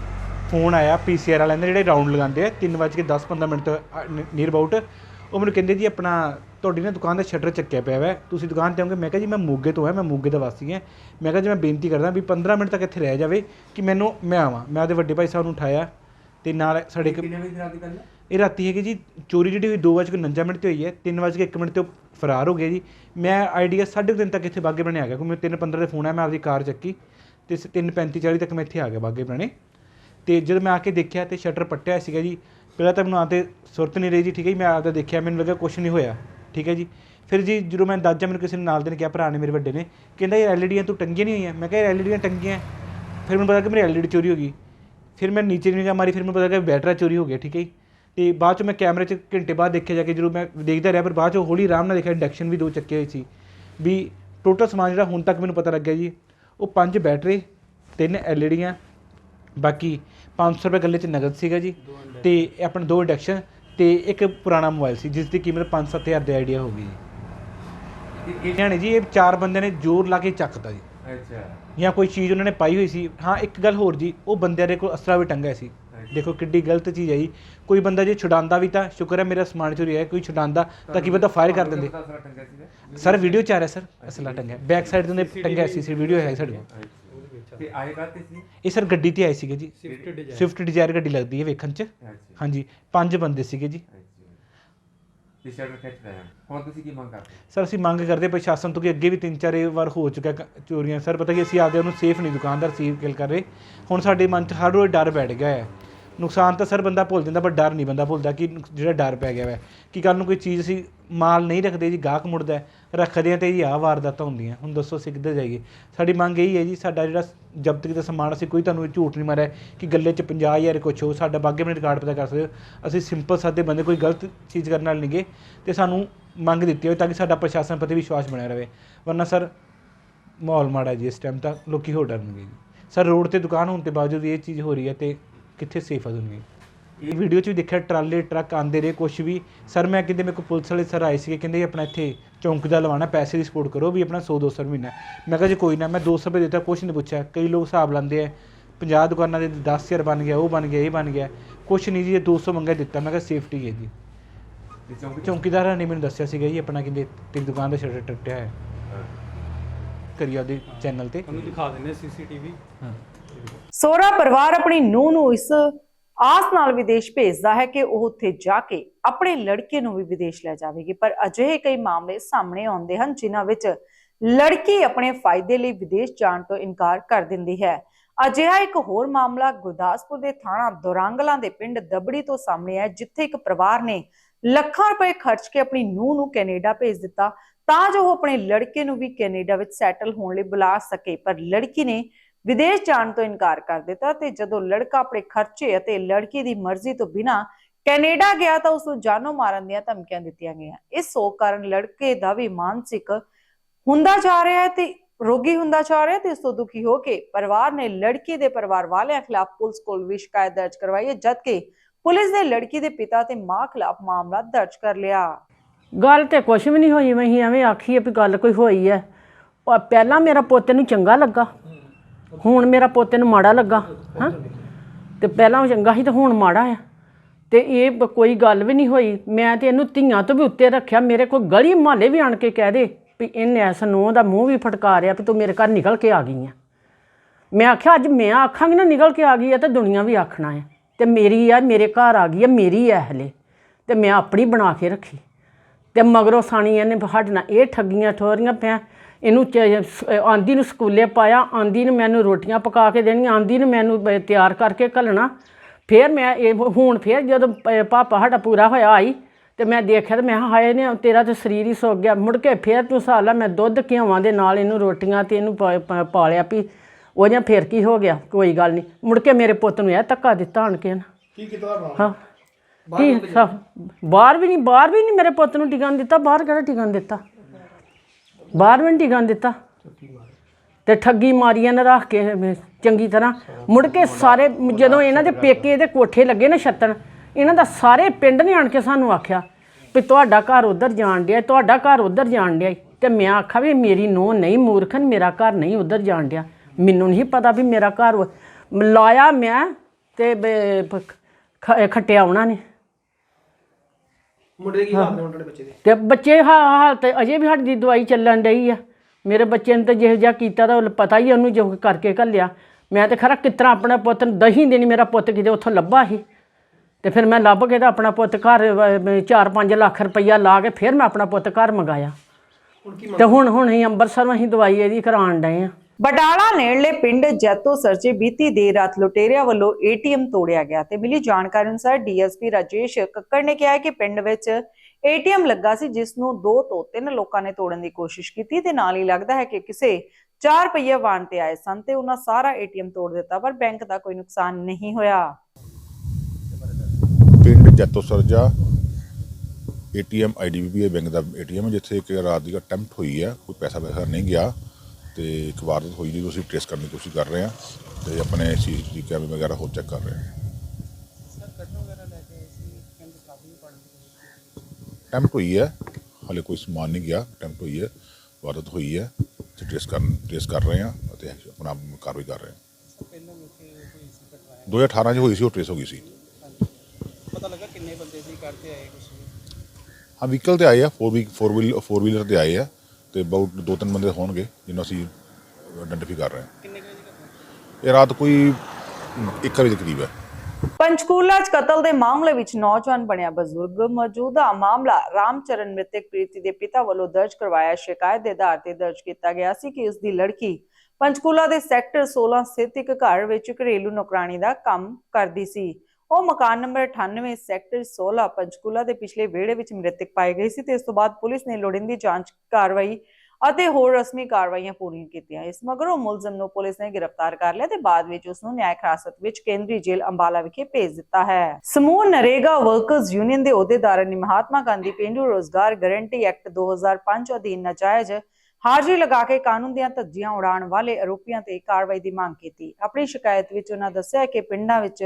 ਫੋਨ ਆਇਆ ਪੀਸੀਆਰ ਵਾਲਿਆਂ ਦੇ ਜਿਹੜੇ ਰਾਉਂਡ ਲਗਾਉਂਦੇ ਆ 3:10-15 ਮਿੰਟ ਨੀਅਰ ਅਬਾਊਟ ਉਹ ਮੈਨੂੰ ਕਹਿੰਦੇ ਜੀ ਆਪਣਾ ਤੁਹਾਡੀ ਨਾ ਦੁਕਾਨ ਦਾ ਸ਼ਟਰ ਚੱਕਿਆ ਪਿਆ ਹੈ ਤੁਸੀਂ ਦੁਕਾਨ ਤੇ ਆਉਂਗੇ ਮੈਂ ਕਿਹਾ ਜੀ ਮੈਂ ਮੋਗੇ ਤੋਂ ਆ ਮੈਂ ਮੋਗੇ ਦਾ ਵਾਸੀ ਹਾਂ। ਮੈਂ ਕਿਹਾ ਜੀ ਮੈਂ ਬੇਨਤੀ ਕਰਦਾ ਵੀ 15 ਮਿੰਟ ਤੱਕ ਇੱਥੇ ਰਹਿ ਜਾਵੇ ਕਿ ਮੈਨੂੰ ਮੈਂ ਆਵਾਂ। ਮੈਂ ਆਪਦੇ ਵੱਡੇ ਭਾਈ ਸਾਹਿਬ ਨੂੰ ਉਠਾਇਆ ਤੇ ਨਾਲ ਸਾਡੇ ਇੱਕ ਇਹ ਰਾਤੀ ਹੈਗੀ ਜੀ, ਚੋਰੀ ਜਿਹੜੀ ਹੋਈ 2:49 ਮਿੰਟ ਤੇ ਹੋਈ ਹੈ 3:01 ਮਿੰਟ ਤੇ ਉਹ ਫਰਾਰ ਹੋ ਗਿਆ ਜੀ। ਮੈਂ ਆਈਡੀਆ 3:30 ਤੱਕ ਇੱਥੇ ਬਾਗੇ ਬਣੇ ਆ ਗਿਆ, ਕਿਉਂਕਿ 3:15 ਦੇ ਫੋਨ ਹੈ ਮੈਂ ਆਪਦੀ ਕਾਰ ਚੱਕੀ ਤੇ 3:35 40 ਤੱਕ ਮੈਂ ਇੱਥੇ ਆ ਗਿਆ ਬਾਗੇ ਬਣੇ ਤੇ ਜਦੋਂ ਮੈਂ ਆ ਕੇ ਦੇਖਿਆ ਤੇ ਸ਼ਟਰ ਪੱਟਿਆ ਸੀਗਾ ਜੀ, ਪਹਿਲਾਂ ਤਾਂ ਮੈਨੂੰ ਆ ਤੇ ਸੁਰਤ ਨਹੀਂ ਰਹੀ ਜੀ, ਠੀਕ ਹੈ ਜੀ, ਮੈਂ ਆਪਦਾ ਦੇਖਿਆ, ਮੈਨੂੰ ਲੱਗਾ ਕੁਝ ਨਹੀਂ ਹੋਇਆ, ਠੀਕ ਹੈ ਜੀ। ਫਿਰ ਜੀ ਜਦੋਂ ਮੈਂ ਦਾਜਾ ਮੈਨੂੰ ਕਿਸੇ ਨੇ ਨਾਲ ਦੇ ਨੇ ਕਿਹਾ, ਭਰਾ ਨੇ ਮੇਰੇ ਵੱਡੇ ਨੇ, ਕਹਿੰਦਾ ਇਹ ਐਲਈਡੀਆਂ ਤੂੰ ਟੰਗੀਆਂ ਨਹੀਂ ਹੋਈਆਂ? ਮੈਂ ਕਿਹਾ ਐਲਈਡੀਆਂ ਟੰਗੀਆਂ ਫਿਰ ਮੈਨੂੰ ਪਤਾ ਕਿ ਮੇਰੀ ਐਲਈਡੀ ਚੋਰੀ ਹੋ ਗਈ। ਫਿਰ ਮੈਂ ਨੀਚੇ ਨਿਗਾਹ ਮਾਰੀ, ਫਿਰ ਮੈਨੂੰ ਪਤਾ ਕਿ ਬੈਟਰਾ ਚੋਰੀ ਹੋ ਗਿਆ, ਠੀਕ ਹੈ ਜੀ। ਤੇ ਬਾਅਦ ਚ ਮੈਂ ਕੈਮਰੇ 'ਚ ਘੰਟੇ ਬਾਅਦ ਦੇਖਿਆ ਜਾ ਕੇ ਜਦੋਂ ਮੈਂ ਦੇਖਦਾ ਰਿਹਾ ਪਰ ਬਾਅਦ ਚ ਹੌਲੀ ਆਰਾਮ ਨਾਲ ਦੇਖਿਆ ਇੰਡਕਸ਼ਨ ਵੀ ਦੋ ਚੱਕੇ ਹੋਏ ਸੀ। ਵੀ ਟੋਟਲ ਸਮਾਨ ਜਿਹੜਾ ਹੁਣ ਤੱਕ ਮੈਨੂੰ ਪਤਾ ਲੱਗਿਆ ਜੀ ਉਹ ਪੰਜ ਬੈਟਰੀ ਤਿੰਨ ਐਲਈਡੀਆਂ ਬਾਕੀ 500 ਰੁਪਏ ਗੱਲੇ 'ਚ ਨਗਦ ਸੀਗਾ ਜੀ ਤੇ ਆਪਣੇ ਦੋ ਇੰਡਕਸ਼ਨ ਤੇ ਇੱਕ ਪੁਰਾਣਾ ਮੋਬਾਈਲ ਸੀ ਜਿਸ ਦੀ ਕੀਮਤ 5-7000 ਦੇ ਆਈਡੀਆ ਹੋ ਗਈ ਜੀ। ਇਹਨਾਂ ਨੇ ਜੀ ਇਹ ਚਾਰ ਬੰਦੇ ਨੇ ਜ਼ੋਰ ਲਾ ਕੇ ਚੱਕਤਾ ਜੀ। ਅੱਛਾ। ਜਾਂ ਕੋਈ ਚੀਜ਼ ਉਹਨਾਂ ਨੇ ਪਾਈ ਹੋਈ ਸੀ। ਹਾਂ ਇੱਕ ਗੱਲ ਹੋਰ ਜੀ ਉਹ ਬੰਦਿਆਂ ਦੇ ਕੋਲ ਅਸਰਾ ਵੀ ਟੰਗਾ ਸੀ। ਦੇਖੋ ਕਿੱਡੀ ਗਲਤ ਚੀਜ਼ ਜੀ। ਕੋਈ ਬੰਦਾ ਜੇ ਛੁਡਾਉਂਦਾ ਵੀ ਤਾਂ ਸ਼ੁਕਰ ਹੈ ਮੇਰਾ ਸਮਾਨ ਚੋਰੀ ਹੈ ਕੋਈ ਛੁਡਾਉਂਦਾ ਤਾਂ ਕੀ ਪਤਾ ਫਾਇਰ ਕਰ ਦਿੰਦੇ? ਸਰ ਵੀਡੀਓ ਚ ਆ ਰਿਹਾ ਸਰ ਅਸਲਾ ਟੰਗਾ ਬੈਕ ਸਾਈਡ ਤੋਂ ਟੰਗਿਆ ਸੀ ਸੀ ਵੀਡੀਓ ਹੈ ਸਾਡੇ ਕੋਲ। ਤੇ ਆਏ ਕਾਤੇ ਸੀ? ਇਹ ਸਰ ਗੱਡੀ ਤੇ ਆਏ ਸੀਗੇ ਜੀ। Swift Dzire. ਗੱਡੀ ਲੱਗਦੀ ਹੈ ਵੇਖਣ ਚ। ਹਾਂਜੀ ਪੰਜ ਬੰਦੇ ਸੀਗੇ ਜੀ। ਤੇ ਸ਼ਟਰ ਖਿੱਚ ਲਿਆ। ਹੁਣ ਤੁਸੀਂ ਕੀ ਮੰਗ ਕਰਦੇ? ਸਰ ਅਸੀਂ ਮੰਗ ਕਰਦੇ ਪ੍ਰਸ਼ਾਸਨ ਤੋਂ ਕਿ ਅੱਗੇ ਵੀ ਤਿੰਨ ਚਾਰ ਵਾਰ ਹੋ ਚੁੱਕਾ ਚੋਰੀਆਂ। ਸਰ ਪਤਾ ਕਿ ਅਸੀਂ ਆਪਦੇ ਉਹਨੂੰ ਸੇਫ ਨਹੀਂ ਦੁਕਾਨਦਾਰ ਸੀਲ ਕਿਲ ਕਰ ਰਹੇ। ਹੁਣ ਸਾਡੇ ਮਨ 'ਚ ਹਰ ਰੋਜ਼ ਡਰ ਬੈਠ ਗਿਆ ਹੈ। ਨੁਕਸਾਨ ਤਾਂ ਸਰ ਬੰਦਾ ਭੁੱਲ ਜਾਂਦਾ ਪਰ ਡਰ ਨਹੀਂ ਬੰਦਾ ਭੁੱਲਦਾ ਕਿ ਨੁਕ- ਜਿਹੜਾ ਡਰ ਪੈ ਗਿਆ ਹੈ ਕਿ ਕੱਲ ਨੂੰ ਕੋਈ ਚੀਜ਼ ਅਸੀਂ ਮਾਲ ਨਹੀਂ ਰੱਖਦੇ ਜੀ ਗਾਹਕ ਮੁੜਦਾ ਹੈ, ਰੱਖਦੇ ਆ ਤੇ ਜੀ ਆਹ ਵਾਰਦਾਤਾਂ ਹੁੰਦੀਆਂ। ਹੁਣ ਦੱਸੋ ਅਸੀਂ ਕਿੱਧਰ ਜਾਈਏ? ਸਾਡੀ ਮੰਗ ਇਹੀ ਹੈ ਜੀ ਸਾਡਾ ਜਿਹੜਾ ਜ਼ਬਤ ਕੀਤਾ ਸਮਾਨ ਅਸੀਂ ਕੋਈ ਤੁਹਾਨੂੰ ਝੂਠ ਨਹੀਂ ਮਾਰਿਆ ਕਿ ਗੱਲੇ 'ਚ 50000 ਕੁਛ ਹੋ ਸਾਡਾ ਬਾਗੇ ਬਣੇ ਰਿਕਾਰਡ ਪਤਾ ਕਰ ਸਕਦੇ ਹੋ। ਅਸੀਂ ਸਿੰਪਲ ਸਾਦੇ ਬੰਦੇ ਕੋਈ ਗਲਤ ਚੀਜ਼ ਕਰਨ ਨਾਲ ਨਹੀਂਗੇ ਤੇ ਸਾਨੂੰ ਮੰਗ ਦਿੱਤੀ ਹੋਵੇ ਤਾਂ ਕਿ ਸਾਡਾ ਪ੍ਰਸ਼ਾਸਨ ਪ੍ਰਤੀ ਵਿਸ਼ਵਾਸ ਬਣਿਆ ਰਹੇ ਵਰਨਾ ਸਰ ਮਾਹੌਲ ਮਾੜਾ ਜੀ ਇਸ ਟਾਈਮ ਤਾਂ ਲੋਕੀ ਹੋ ਡਰਨਗੇ ਜੀ। ਸਰ ਰੋਡ ਤੇ ਦੁਕਾਨ ਹੋਣ ਤੇ ਬਾਵਜੂਦ ਵੀ ਇਹ ਚੀਜ਼ ਹੋ ਰਹੀ ਹੈ ਤੇ ਕਿੱਥੇ ਸੇਫ ਆ ਦੁਨੀਆ? ਇਹ ਵੀਡੀਓ 'ਚ ਵੀ ਦੇਖਿਆ ਟਰਾਲੇ ਟਰੱਕ ਆਂਦੇ ਰਹੇ ਕੁਛ ਵੀ। ਸਰ ਮੈਂ ਕਹਿੰਦੇ ਮੇਰੇ ਕੋਲ ਪੁਲਿਸ ਵਾਲੇ ਸਰ ਆਏ ਸੀਗੇ ਕਹਿੰਦੇ ਆਪਣਾ ਇੱਥੇ ਚੌਂਕ ਦਾ ਲਵਾਣਾ ਪੈਸੇ ਦੀ ਸਪੋਰਟ ਕਰੋ ਵੀ ਆਪਣਾ 100 200 ਰੁਪਏ ਮਹੀਨਾ ਮੈਂ ਕਿਹਾ ਜੀ ਕੋਈ ਨਾ ਮੈਂ 200 ਰੁਪਏ ਦਿੱਤਾ ਕੁਛ ਨਹੀਂ ਪੁੱਛਿਆ। ਕਈ ਲੋਕ ਹਿਸਾਬ ਲਾਉਂਦੇ ਆ 50 ਦੁਕਾਨਾਂ ਦੇ 10000 ਬਣ ਗਿਆ ਉਹ ਬਣ ਗਿਆ ਇਹ ਬਣ ਗਿਆ। ਕੁਛ ਨਹੀਂ ਜੀ ਇਹ 200 ਮੰਗਿਆ ਦਿੱਤਾ। ਮੈਂ ਕਿਹਾ ਸੇਫਟੀ ਹੈ ਜੀ। ਚੌਂਕੀਦਾਰਾਂ ਨੇ ਮੈਨੂੰ ਦੱਸਿਆ ਸੀਗਾ ਜੀ ਆਪਣਾ ਕਹਿੰਦੇ ਤੇਰੀ ਦੁਕਾਨ ਦਾ ਸ਼ਟਰ ਟੁੱਟਿਆ ਹੈ। ਕਰੀ ਉਹਦੇ ਚੈਨਲ ਤੇ। ਸੋਹਰਾ ਪਰਿਵਾਰ ਆਪਣੀ ਨੂੰਹ ਨੂੰ ਇਸ ਆਸ ਨਾਲ ਵਿਦੇਸ਼ ਭੇਜਦਾ ਹੈ ਕਿ ਉਹ ਉੱਥੇ ਜਾ ਕੇ ਆਪਣੇ ਲੜਕੇ ਨੂੰ ਵੀ ਵਿਦੇਸ਼ ਲੈ ਜਾਵੇਗੀ। ਪਰ ਅਜਿਹੇ ਕਈ ਮਾਮਲੇ ਸਾਹਮਣੇ ਆਉਂਦੇ ਹਨ, ਜਿਨ੍ਹਾਂ ਵਿੱਚ ਲੜਕੀ ਆਪਣੇ ਫਾਇਦੇ ਲਈ ਵਿਦੇਸ਼ ਜਾਣ ਤੋਂ ਇਨਕਾਰ ਕਰ ਦਿੰਦੀ ਹੈ। ਅਜਿਹਾ ਇੱਕ ਹੋਰ ਮਾਮਲਾ ਗੁਰਦਾਸਪੁਰ ਦੇ ਥਾਣਾ ਦੋਰਾਂਗਲਾ ਦੇ ਪਿੰਡ ਦਬੜੀ ਤੋਂ ਸਾਹਮਣੇ ਆਇਆ, ਜਿੱਥੇ ਇੱਕ ਪਰਿਵਾਰ ਨੇ ਲੱਖਾਂ ਰੁਪਏ ਖਰਚ ਕੇ ਆਪਣੀ ਨੂੰਹ ਨੂੰ ਕੈਨੇਡਾ ਭੇਜ ਦਿੱਤਾ, ਤਾਂ ਜੋ ਉਹ ਆਪਣੇ ਲੜਕੇ ਨੂੰ ਵੀ ਕੈਨੇਡਾ ਵਿੱਚ ਸੈਟਲ ਹੋਣ ਲਈ ਬੁਲਾ ਸਕੇ। ਪਰ ਲੜਕੀ ਨੇ ਵਿਦੇਸ਼ ਜਾਣ ਤੋਂ ਇਨਕਾਰ ਕਰ ਦਿੱਤਾ ਤੇ ਜਦੋਂ ਲੜਕਾ ਆਪਣੇ ਖਰਚੇ ਅਤੇ ਲੜਕੀ ਦੀ ਮਰਜ਼ੀ ਤੋਂ ਬਿਨਾਂ ਕੈਨੇਡਾ ਗਿਆ ਤਾਂ ਉਸ ਨੂੰ ਜਾਨੋਂ ਮਾਰਨ ਦੀਆਂ ਧਮਕੀਆਂ ਦਿੱਤੀਆਂ ਗਈਆਂ। ਇਸ ਸੋਗ ਕਾਰਨ ਲੜਕੇ ਦਾ ਵੀ ਮਾਨਸਿਕ ਹੁੰਦਾ ਜਾ ਰਿਹਾ ਹੈ ਤੇ ਰੋਗੀ ਹੁੰਦਾ ਜਾ ਰਿਹਾ ਤੇ ਇਸ ਤੋਂ ਦੁਖੀ ਹੋ ਕੇ ਪਰਿਵਾਰ ਨੇ ਲੜਕੀ ਦੇ ਪਰਿਵਾਰ ਵਾਲਿਆਂ ਖਿਲਾਫ ਪੁਲਿਸ ਕੋਲ ਵੀ ਸ਼ਿਕਾਇਤ ਦਰਜ ਕਰਵਾਈ ਹੈ, ਜਦਕਿ ਪੁਲਿਸ ਨੇ ਲੜਕੀ ਦੇ ਪਿਤਾ ਤੇ ਮਾਂ ਖਿਲਾਫ ਮਾਮਲਾ ਦਰਜ ਕਰ ਲਿਆ। ਗੱਲ ਤੇ ਕੁਛ ਵੀ ਨਹੀਂ ਹੋਈ, ਮੈਂ ਅਸੀਂ ਐਵੇਂ ਆਖੀਏ ਵੀ ਗੱਲ ਕੋਈ ਹੋਈ ਹੈ। ਪਹਿਲਾਂ ਮੇਰਾ ਪੁੱਤ ਨੂੰ ਚੰਗਾ ਲੱਗਾ। ਹੁਣ ਮੇਰਾ ਪੋਤੇ ਨੂੰ ਮਾੜਾ ਲੱਗਾ, ਹਾਂ? ਤੇ ਪਹਿਲਾਂ ਉਹ ਚੰਗਾ ਸੀ ਤੇ ਹੁਣ ਮਾੜਾ ਆ। ਤੇ ਇਹ ਬ- ਕੋਈ ਗੱਲ ਵੀ ਨਹੀਂ ਹੋਈ। ਮੈਂ ਤੇ ਇਹਨੂੰ ਧੀਆਂ ਤੋਂ ਵੀ ਉੱਤੇ ਰੱਖਿਆ। ਮੇਰੇ ਕੋਲ ਗਲੀ ਮਹੱਲੇ ਵੀ ਆਣ ਕੇ ਕਹਿ ਦੇ ਵੀ ਇਹਨੇ ਐਸ ਨੂੰ ਦਾ ਮੂੰਹ ਵੀ ਫਟਕਾ ਰਿਹਾ ਵੀ ਤੂੰ ਮੇਰੇ ਘਰ ਨਿਕਲ ਕੇ ਆ ਗਈ ਆ। ਮੈਂ ਆਖਿਆ, ਅੱਜ ਮੈਂ ਆਖਾਂਗੀ ਨਾ ਨਿਕਲ ਕੇ ਆ ਗਈ ਆ ਤੇ ਦੁਨੀਆ ਵੀ ਆਖਣਾ ਹੈ ਤੇ ਮੇਰੀ ਆ, ਮੇਰੇ ਘਰ ਆ ਗਈ ਆ, ਮੇਰੀ ਐ ਹਲੇ। ਤੇ ਮੈਂ ਆਪਣੀ ਬਣਾ ਕੇ ਰੱਖੀ। ਤੇ ਮਗਰੋਂ ਸਾਣੀ ਇਹਨੇ ਸਾਡੇ ਨਾਲ ਇਹ ਠੱਗੀਆਂ ਠੋਰੀਆਂ ਪਿਆ। ਇਹਨੂੰ ਆਂਦੀ ਨੂੰ ਸਕੂਲੇ ਪਾਇਆ ਆਂਦੀ ਨੂੰ ਮੈਨੂੰ ਰੋਟੀਆਂ ਪਕਾ ਕੇ ਦੇਣੀਆਂ ਆਂਦੀ ਨੂੰ ਮੈਨੂੰ ਤਿਆਰ ਕਰਕੇ ਘੱਲਣਾ। ਫਿਰ ਮੈਂ ਇਹ ਹੁਣ ਫਿਰ ਜਦੋਂ ਪਾਪਾ ਸਾਡਾ ਪੂਰਾ ਹੋਇਆ ਆਈ ਤੇ ਮੈਂ ਦੇਖਿਆ ਤੇ ਮੈਂ ਕਿਹਾ ਹਾਏ ਨੇ ਤੇਰਾ ਤੇ ਸਰੀਰ ਹੀ ਸੁੱਕ ਗਿਆ। ਮੁੜ ਕੇ ਫੇਰ ਤੂੰ ਸਾਲਾ ਮੈਂ ਦੁੱਧ ਘਿਓਵਾਂ ਦੇ ਨਾਲ ਇਹਨੂੰ ਰੋਟੀਆਂ ਤੇ ਇਹਨੂੰ ਪਾਲਿਆ ਵੀ ਉਹ ਜਾਂ ਫੇਰ ਕੀ ਹੋ ਗਿਆ ਕੋਈ ਗੱਲ ਨਹੀਂ। ਮੁੜ ਕੇ ਮੇਰੇ ਪੁੱਤ ਨੂੰ ਇਹ ਧੱਕਾ ਦਿੱਤਾ ਆਣ ਕੇ ਨਾ। ਕੀ ਕੀਤਾ ਹਾਂ। ਕੀ ਬਾਹਰ ਵੀ ਨਹੀਂ ਬਾਹਰ ਵੀ ਨਹੀਂ ਮੇਰੇ ਪੁੱਤ ਨੂੰ ਟਿਕਣ ਦਿੱਤਾ ਬਾਹਰ ਕਿਹੜਾ ਟਿਕਣ ਦਿੱਤਾ? ਬਾਹਰ ਵੀ ਨਹੀਂ ਟਿਕਣ ਦਿੱਤਾ। ਤੇ ਠੱਗੀ ਮਾਰੀਆਂ ਨੇ ਰੱਖ ਕੇ ਚੰਗੀ ਤਰ੍ਹਾਂ। ਮੁੜ ਕੇ ਸਾਰੇ ਜਦੋਂ ਇਹਨਾਂ ਦੇ ਪੇਕੇ ਇਹਦੇ ਕੋਠੇ ਲੱਗੇ ਨਾ ਛੱਤਣ ਇਹਨਾਂ ਦਾ ਸਾਰੇ ਪਿੰਡ ਨੇ ਆਣ ਕੇ ਸਾਨੂੰ ਆਖਿਆ ਵੀ ਤੁਹਾਡਾ ਘਰ ਉਧਰ ਜਾਣ ਡਿਆ ਤੁਹਾਡਾ ਘਰ ਉਧਰ ਜਾਣ ਡਿਆ। ਤੇ ਮੈਂ ਆਖਿਆ ਵੀ ਮੇਰੀ ਨੂੰਹ ਨਹੀਂ ਮੂਰਖਨ ਮੇਰਾ ਘਰ ਨਹੀਂ ਉਧਰ ਜਾਣ ਡਿਆ। ਮੈਨੂੰ ਨਹੀਂ ਪਤਾ ਵੀ ਮੇਰਾ ਘਰ ਲਾਇਆ ਮੈਂ ਤੇ ਖੱਟਿਆ ਉਹਨਾਂ ਨੇ। ਮੁੰਡੇ ਦੇ ਕੀ ਹਾਲ ਨੇ ਹੁਣ ਤੁਹਾਡੇ ਬੱਚੇ ਦੇ? ਤੇ ਬੱਚੇ ਹਾ- ਹਾਲਤ ਅਜੇ ਵੀ ਸਾਡੀ ਦਵਾਈ ਚੱਲਣ ਡਈ ਆ। ਮੇਰੇ ਬੱਚੇ ਨੇ ਤਾਂ ਜਿਹੋ ਜਿਹਾ ਕੀਤਾ ਤਾਂ ਉਹ ਪਤਾ ਹੀ ਆ ਉਹਨੂੰ ਜੋ ਕਰਕੇ ਘੱਲਿਆ। ਮੈਂ ਤੇ ਖਰਾ ਕਿਤਨਾ ਆਪਣਾ ਪੁੱਤ ਨੂੰ ਦਹੀਂ ਦੇਣੀ ਮੇਰਾ ਪੁੱਤ ਕਿਤੇ ਉੱਥੋਂ ਲੱਭਾ ਸੀ। ਤੇ ਫਿਰ ਮੈਂ ਲੱਭ ਕੇ ਤਾਂ ਆਪਣਾ ਪੁੱਤ ਘਰ 4-5 ਲੱਖ ਰੁਪਈਆ ਲਾ ਕੇ ਫਿਰ ਮੈਂ ਆਪਣਾ ਪੁੱਤ ਘਰ ਮੰਗਾਇਆ। ਤੇ ਹੁਣ ਹੁਣ ਅਸੀਂ ਅੰਮ੍ਰਿਤਸਰੋਂ ਅਸੀਂ ਦਵਾਈ ਇਹਦੀ ਕਰਾਉਣ ਡਏ ਆ। ਬਟਾਲਾ ਨੇੜਲੇ ਪਿੰਡ ਜੈਤੋ ਸਰਜੇ ਬੀਤੀ ਦੇਰ ਰਾਤ ਲੁਟੇਰਿਆਂ ਵੱਲੋਂ ਏਟੀਐਮ ਤੋੜਿਆ ਗਿਆ ਤੇ ਮਿਲੀ ਜਾਣਕਾਰੀ ਅਨੁਸਾਰ ਡੀਐਸਪੀ ਰਾਜੇਸ਼ ਕੱਕੜ ਨੇ ਕਿਹਾ ਕਿ ਪਿੰਡ ਵਿੱਚ ਏਟੀਐਮ ਲੱਗਾ ਸੀ, ਜਿਸ ਨੂੰ ਦੋ ਤੋਂ ਤਿੰਨ ਲੋਕਾਂ ਨੇ ਤੋੜਨ ਦੀ ਕੋਸ਼ਿਸ਼ ਕੀਤੀ ਤੇ ਨਾਲ ਹੀ ਲੱਗਦਾ ਹੈ ਕਿ ਕਿਸੇ 4 ਪਹੀਆ ਵਾਹਨ ਤੇ ਆਏ ਸਨ ਤੇ ਉਹਨਾਂ ਸਾਰਾ ਏਟੀਐਮ ਤੋੜ ਦਿੱਤਾ, ਪਰ ਬੈਂਕ ਦਾ ਕੋਈ ਨੁਕਸਾਨ ਨਹੀਂ ਹੋਇਆ। ਪਿੰਡ Jaito Sarja ATM IDBI bank ਦਾ ਏਟੀਐਮ ਜਿੱਥੇ ਇੱਕ ਰਾਤ ਦੀ ਅਟੈਂਪਟ ਹੋਈ ਹੈ, ਕੋਈ ਪੈਸਾ ਵੈਸਾ ਨਹੀਂ ਗਿਆ। ਤੇ ਇੱਕ ਵਾਰਦਾਤ ਹੋਈ ਜਿਹਨੂੰ ਅਸੀਂ ਟ੍ਰੇਸ ਕਰਨ ਦੀ ਕੋਸ਼ਿਸ਼ ਕਰ ਰਹੇ ਹਾਂ ਤੇ ਆਪਣੇ ਸੀਸੀਟੀਵੀ ਕੈਮਰੇ ਵਗੈਰਾ ਹੋਰ ਚੈੱਕ ਕਰ ਰਹੇ ਹਾਂ ਅਟੈਂਪਟ ਹੋਈ ਹੈ ਹਾਲੇ ਕੋਈ ਸਮਾਨ ਨਹੀਂ ਗਿਆ ਅਟੈਂਪਟ ਹੋਈ ਹੈ ਵਾਰਦਾਤ ਹੋਈ ਹੈ ਤੇ ਟ੍ਰੇਸ ਕਰ ਟ੍ਰੇਸ ਕਰ ਰਹੇ ਹਾਂ ਅਤੇ ਆਪਣਾ ਕਾਰਵਾਈ ਕਰ ਰਹੇ ਹਾਂ 2018 ਚ ਹੋਈ ਸੀ ਉਹ ਟ੍ਰੇਸ ਹੋ ਗਈ ਸੀ। ਹਾਂ ਵਹੀਕਲ ਤੇ ਆਏ ਆ 4 ਵੀਕ 4 ਵੀਲ 4 ਵੀਲਰ ਤੇ ਆਏ ਆ। ਤੇ ਅਬਾਊਟ ਦੋ ਤਿੰਨ ਬੰਦੇ ਹੋਣਗੇ ਜਿਹਨੂੰ ਅਸੀਂ ਆਇਡੈਂਟੀਫਾਈ ਕਰ ਰਹੇ ਹਾਂ। ਕਿੰਨੇ ਇਹ ਰਾਤ ਕੋਈ 1 ਵਜੇ ਦੇ ਕਰੀਬ ਹੈ। ਪੰਚਕੂਲਾ 'ਚ ਕਤਲ ਦੇ ਮਾਮਲੇ ਵਿੱਚ ਨੌਜਵਾਨ ਬਣਿਆ ਬਜ਼ੁਰਗ। ਮੌਜੂਦਾ ਮਾਮਲਾ ਰਾਮਚਰਨ ਮ੍ਰਿਤਕ ਪ੍ਰੀਤੀ ਦੇ ਪਿਤਾ ਵੱਲੋਂ ਦਰਜ ਕਰਵਾਇਆ ਸ਼ਿਕਾਇਤ ਦੇ ਆਧਾਰ ਤੇ ਦਰਜ ਕੀਤਾ ਗਿਆ ਸੀ ਕਿ ਉਸ ਦੀ ਲੜਕੀ ਪੰਚਕੂਲਾ ਦੇ ਸੈਕਟਰ 16 ਸਥਿਤ ਇੱਕ ਘਰ ਵਿੱਚ ਘਰੇਲੂ ਨੌਕਰਾਨੀ ਦਾ ਕੰਮ ਕਰਦੀ ਸੀ। ਉਹ ਮਕਾਨ ਨੰਬਰ 98 ਸੈਕਟਰ 16 ਪੰਚਕੂਲਾ ਦੇ ਪਿਛਲੇ ਵਿਹੜੇ ਵਿੱਚ ਮ੍ਰਿਤਕ ਪਾਈ ਗਈ ਸੀ ਤੇ ਇਸ ਤੋਂ ਬਾਅਦ ਪੁਲਿਸ ਨੇ ਲੋੜੀਂਦੀ ਜਾਂਚ ਕਾਰਵਾਈ ਅਤੇ ਹੋਰ ਰਸਮੀ ਕਾਰਵਾਈਆਂ ਪੂਰੀਆਂ ਕੀਤੀਆਂ। ਇਸ ਮਗਰੋਂ ਮੁਲਜ਼ਮ ਨੂੰ ਪੁਲਿਸ ਨੇ ਗ੍ਰਿਫਤਾਰ ਕਰ ਲਿਆ ਤੇ ਬਾਅਦ ਵਿੱਚ ਉਸ ਨੂੰ ਨਿਆਇਕ ਹਿਰਾਸਤ ਵਿੱਚ ਕੇਂਦਰੀ ਜੇਲ੍ਹ ਅੰਬਾਲਾ ਵਿਖੇ ਭੇਜ ਦਿੱਤਾ ਹੈ। ਸਮੂਹ ਨਰੇਗਾ ਵਰਕਰਸ ਯੂਨੀਅਨ ਦੇ ਅਹੁਦੇਦਾਰਾਂ ਨੇ ਮਹਾਤਮਾ ਗਾਂਧੀ ਪੇਂਡੂ ਰੋਜ਼ਗਾਰ ਗਾਰੰਟੀ ਐਕਟ 2005 ਅਧੀਨ ਨਾਜਾਇਜ਼ ਹਾਜ਼ਰੀ ਲਗਾ ਕੇ ਕਾਨੂੰਨ ਦੀਆਂ ਧੱਜੀਆਂ ਉਡਾਉਣ ਵਾਲੇ ਆਰੋਪੀਆਂ ਤੇ ਕਾਰਵਾਈ ਦੀ ਮੰਗ ਕੀਤੀ। ਆਪਣੀ ਸ਼ਿਕਾਇਤ ਵਿੱਚ ਉਹਨਾਂ ਦੱਸਿਆ ਕਿ ਪਿੰਡਾਂ ਵਿੱਚ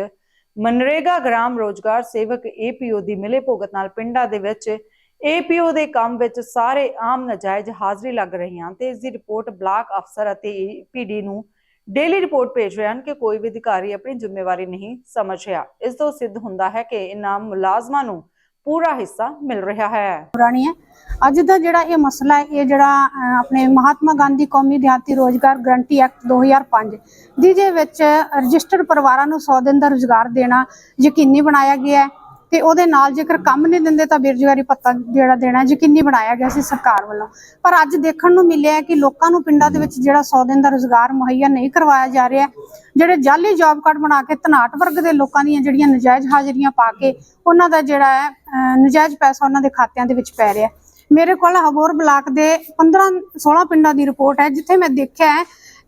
ਮਨਰੇਗਾ ਗ੍ਰਾਮ ਰੋਜ਼ਗਾਰ ਸੇਵਕ ਏਪੀਓ ਦੀ ਮਿਲੇ ਭੁਗਤ ਨਾਲ ਪਿੰਡਾਂ ਦੇ ਵਿੱਚ ਏਪੀਓ ਦੇ ਕੰਮ ਵਿੱਚ ਸਾਰੇ ਆਮ ਨਾਜਾਇਜ਼ ਹਾਜ਼ਰੀ ਲੱਗ ਰਹੀਆਂ। ਤੇ ਇਸ ਦੀ ਰਿਪੋਰਟ ਬਲਾਕ ਅਫਸਰ ਅਤੇ ਏਪੀਡੀ ਨੂੰ ਡੇਲੀ ਰਿਪੋਰਟ ਭੇਜ ਰਹੇ ਹਨ ਕਿ ਕੋਈ ਵੀ ਅਧਿਕਾਰੀ ਆਪਣੀ ਜ਼ਿੰਮੇਵਾਰੀ ਨਹੀਂ ਸਮਝ ਰਿਹਾ। ਇਸ ਤੋਂ ਸਿੱਧ ਹੁੰਦਾ ਹੈ ਕਿ ਇਨਾਮ ਮੁਲਾਜ਼ਮਾਂ ਨੂੰ ਪੂਰਾ ਹਿੱਸਾ ਮਿਲ ਰਿਹਾ ਹੈ। ਪੁਰਾਣੀ ਹੈ। ਅੱਜ ਦਾ ਜਿਹੜਾ ਇਹ ਮਸਲਾ ਹੈ, ਇਹ ਜਿਹੜਾ ਆਪਣੇ ਮਹਾਤਮਾ ਗਾਂਧੀ ਕੌਮੀ ਦਿਹਾਤੀ ਰੋਜ਼ਗਾਰ ਗਰੰਟੀ ਐਕਟ 2005 ਜਿਹਦੇ ਵਿੱਚ ਰਜਿਸਟਰਡ ਪਰਿਵਾਰਾਂ ਨੂੰ 100 ਦਿਨ ਦਾ ਰੋਜ਼ਗਾਰ ਦੇਣਾ ਯਕੀਨੀ ਬਣਾਇਆ ਗਿਆ ਹੈ। ਤੇ ਉਹਦੇ ਨਾਲ ਜੇਕਰ ਕੰਮ ਨਹੀਂ ਦਿੰਦੇ ਤਾਂ ਬੇਰੁਜ਼ਗਾਰੀ ਭੱਤਾ ਜਿਹੜਾ ਦੇਣਾ ਯਕੀਨੀ ਬਣਾਇਆ ਗਿਆ ਸੀ ਸਰਕਾਰ ਵੱਲੋਂ। ਪਰ ਅੱਜ ਦੇਖਣ ਨੂੰ ਮਿਲਿਆ ਕਿ ਲੋਕਾਂ ਨੂੰ ਪਿੰਡਾਂ ਦੇ ਵਿੱਚ ਜਿਹੜਾ 100 ਦਿਨ ਦਾ ਰੋਜ਼ਗਾਰ ਮੁਹੱਈਆ ਨਹੀਂ ਕਰਵਾਇਆ ਜਾ ਰਿਹਾ ਜਿਹੜੇ ਜਾਲੀ ਜੌਬ ਕਾਰਡ ਬਣਾ ਕੇ ਧਨਾਟ ਵਰਗ ਦੇ ਲੋਕਾਂ ਦੀਆਂ ਜਿਹੜੀਆਂ ਨਜਾਇਜ਼ ਹਾਜ਼ਰੀਆਂ ਪਾ ਕੇ ਉਹਨਾਂ ਦਾ ਜਿਹੜਾ ਹੈ ਨਜਾਇਜ਼ ਪੈਸਾ ਉਹਨਾਂ ਦੇ ਖਾਤਿਆਂ ਦੇ ਵਿੱਚ ਪੈ ਰਿਹਾ ਮੇਰੇ ਕੋਲ ਹਬੋਰ ਬਲਾਕ ਦੇ 15 16 ਪਿੰਡਾਂ ਦੀ ਰਿਪੋਰਟ ਹੈ, ਜਿੱਥੇ ਮੈਂ ਦੇਖਿਆ ਹੈ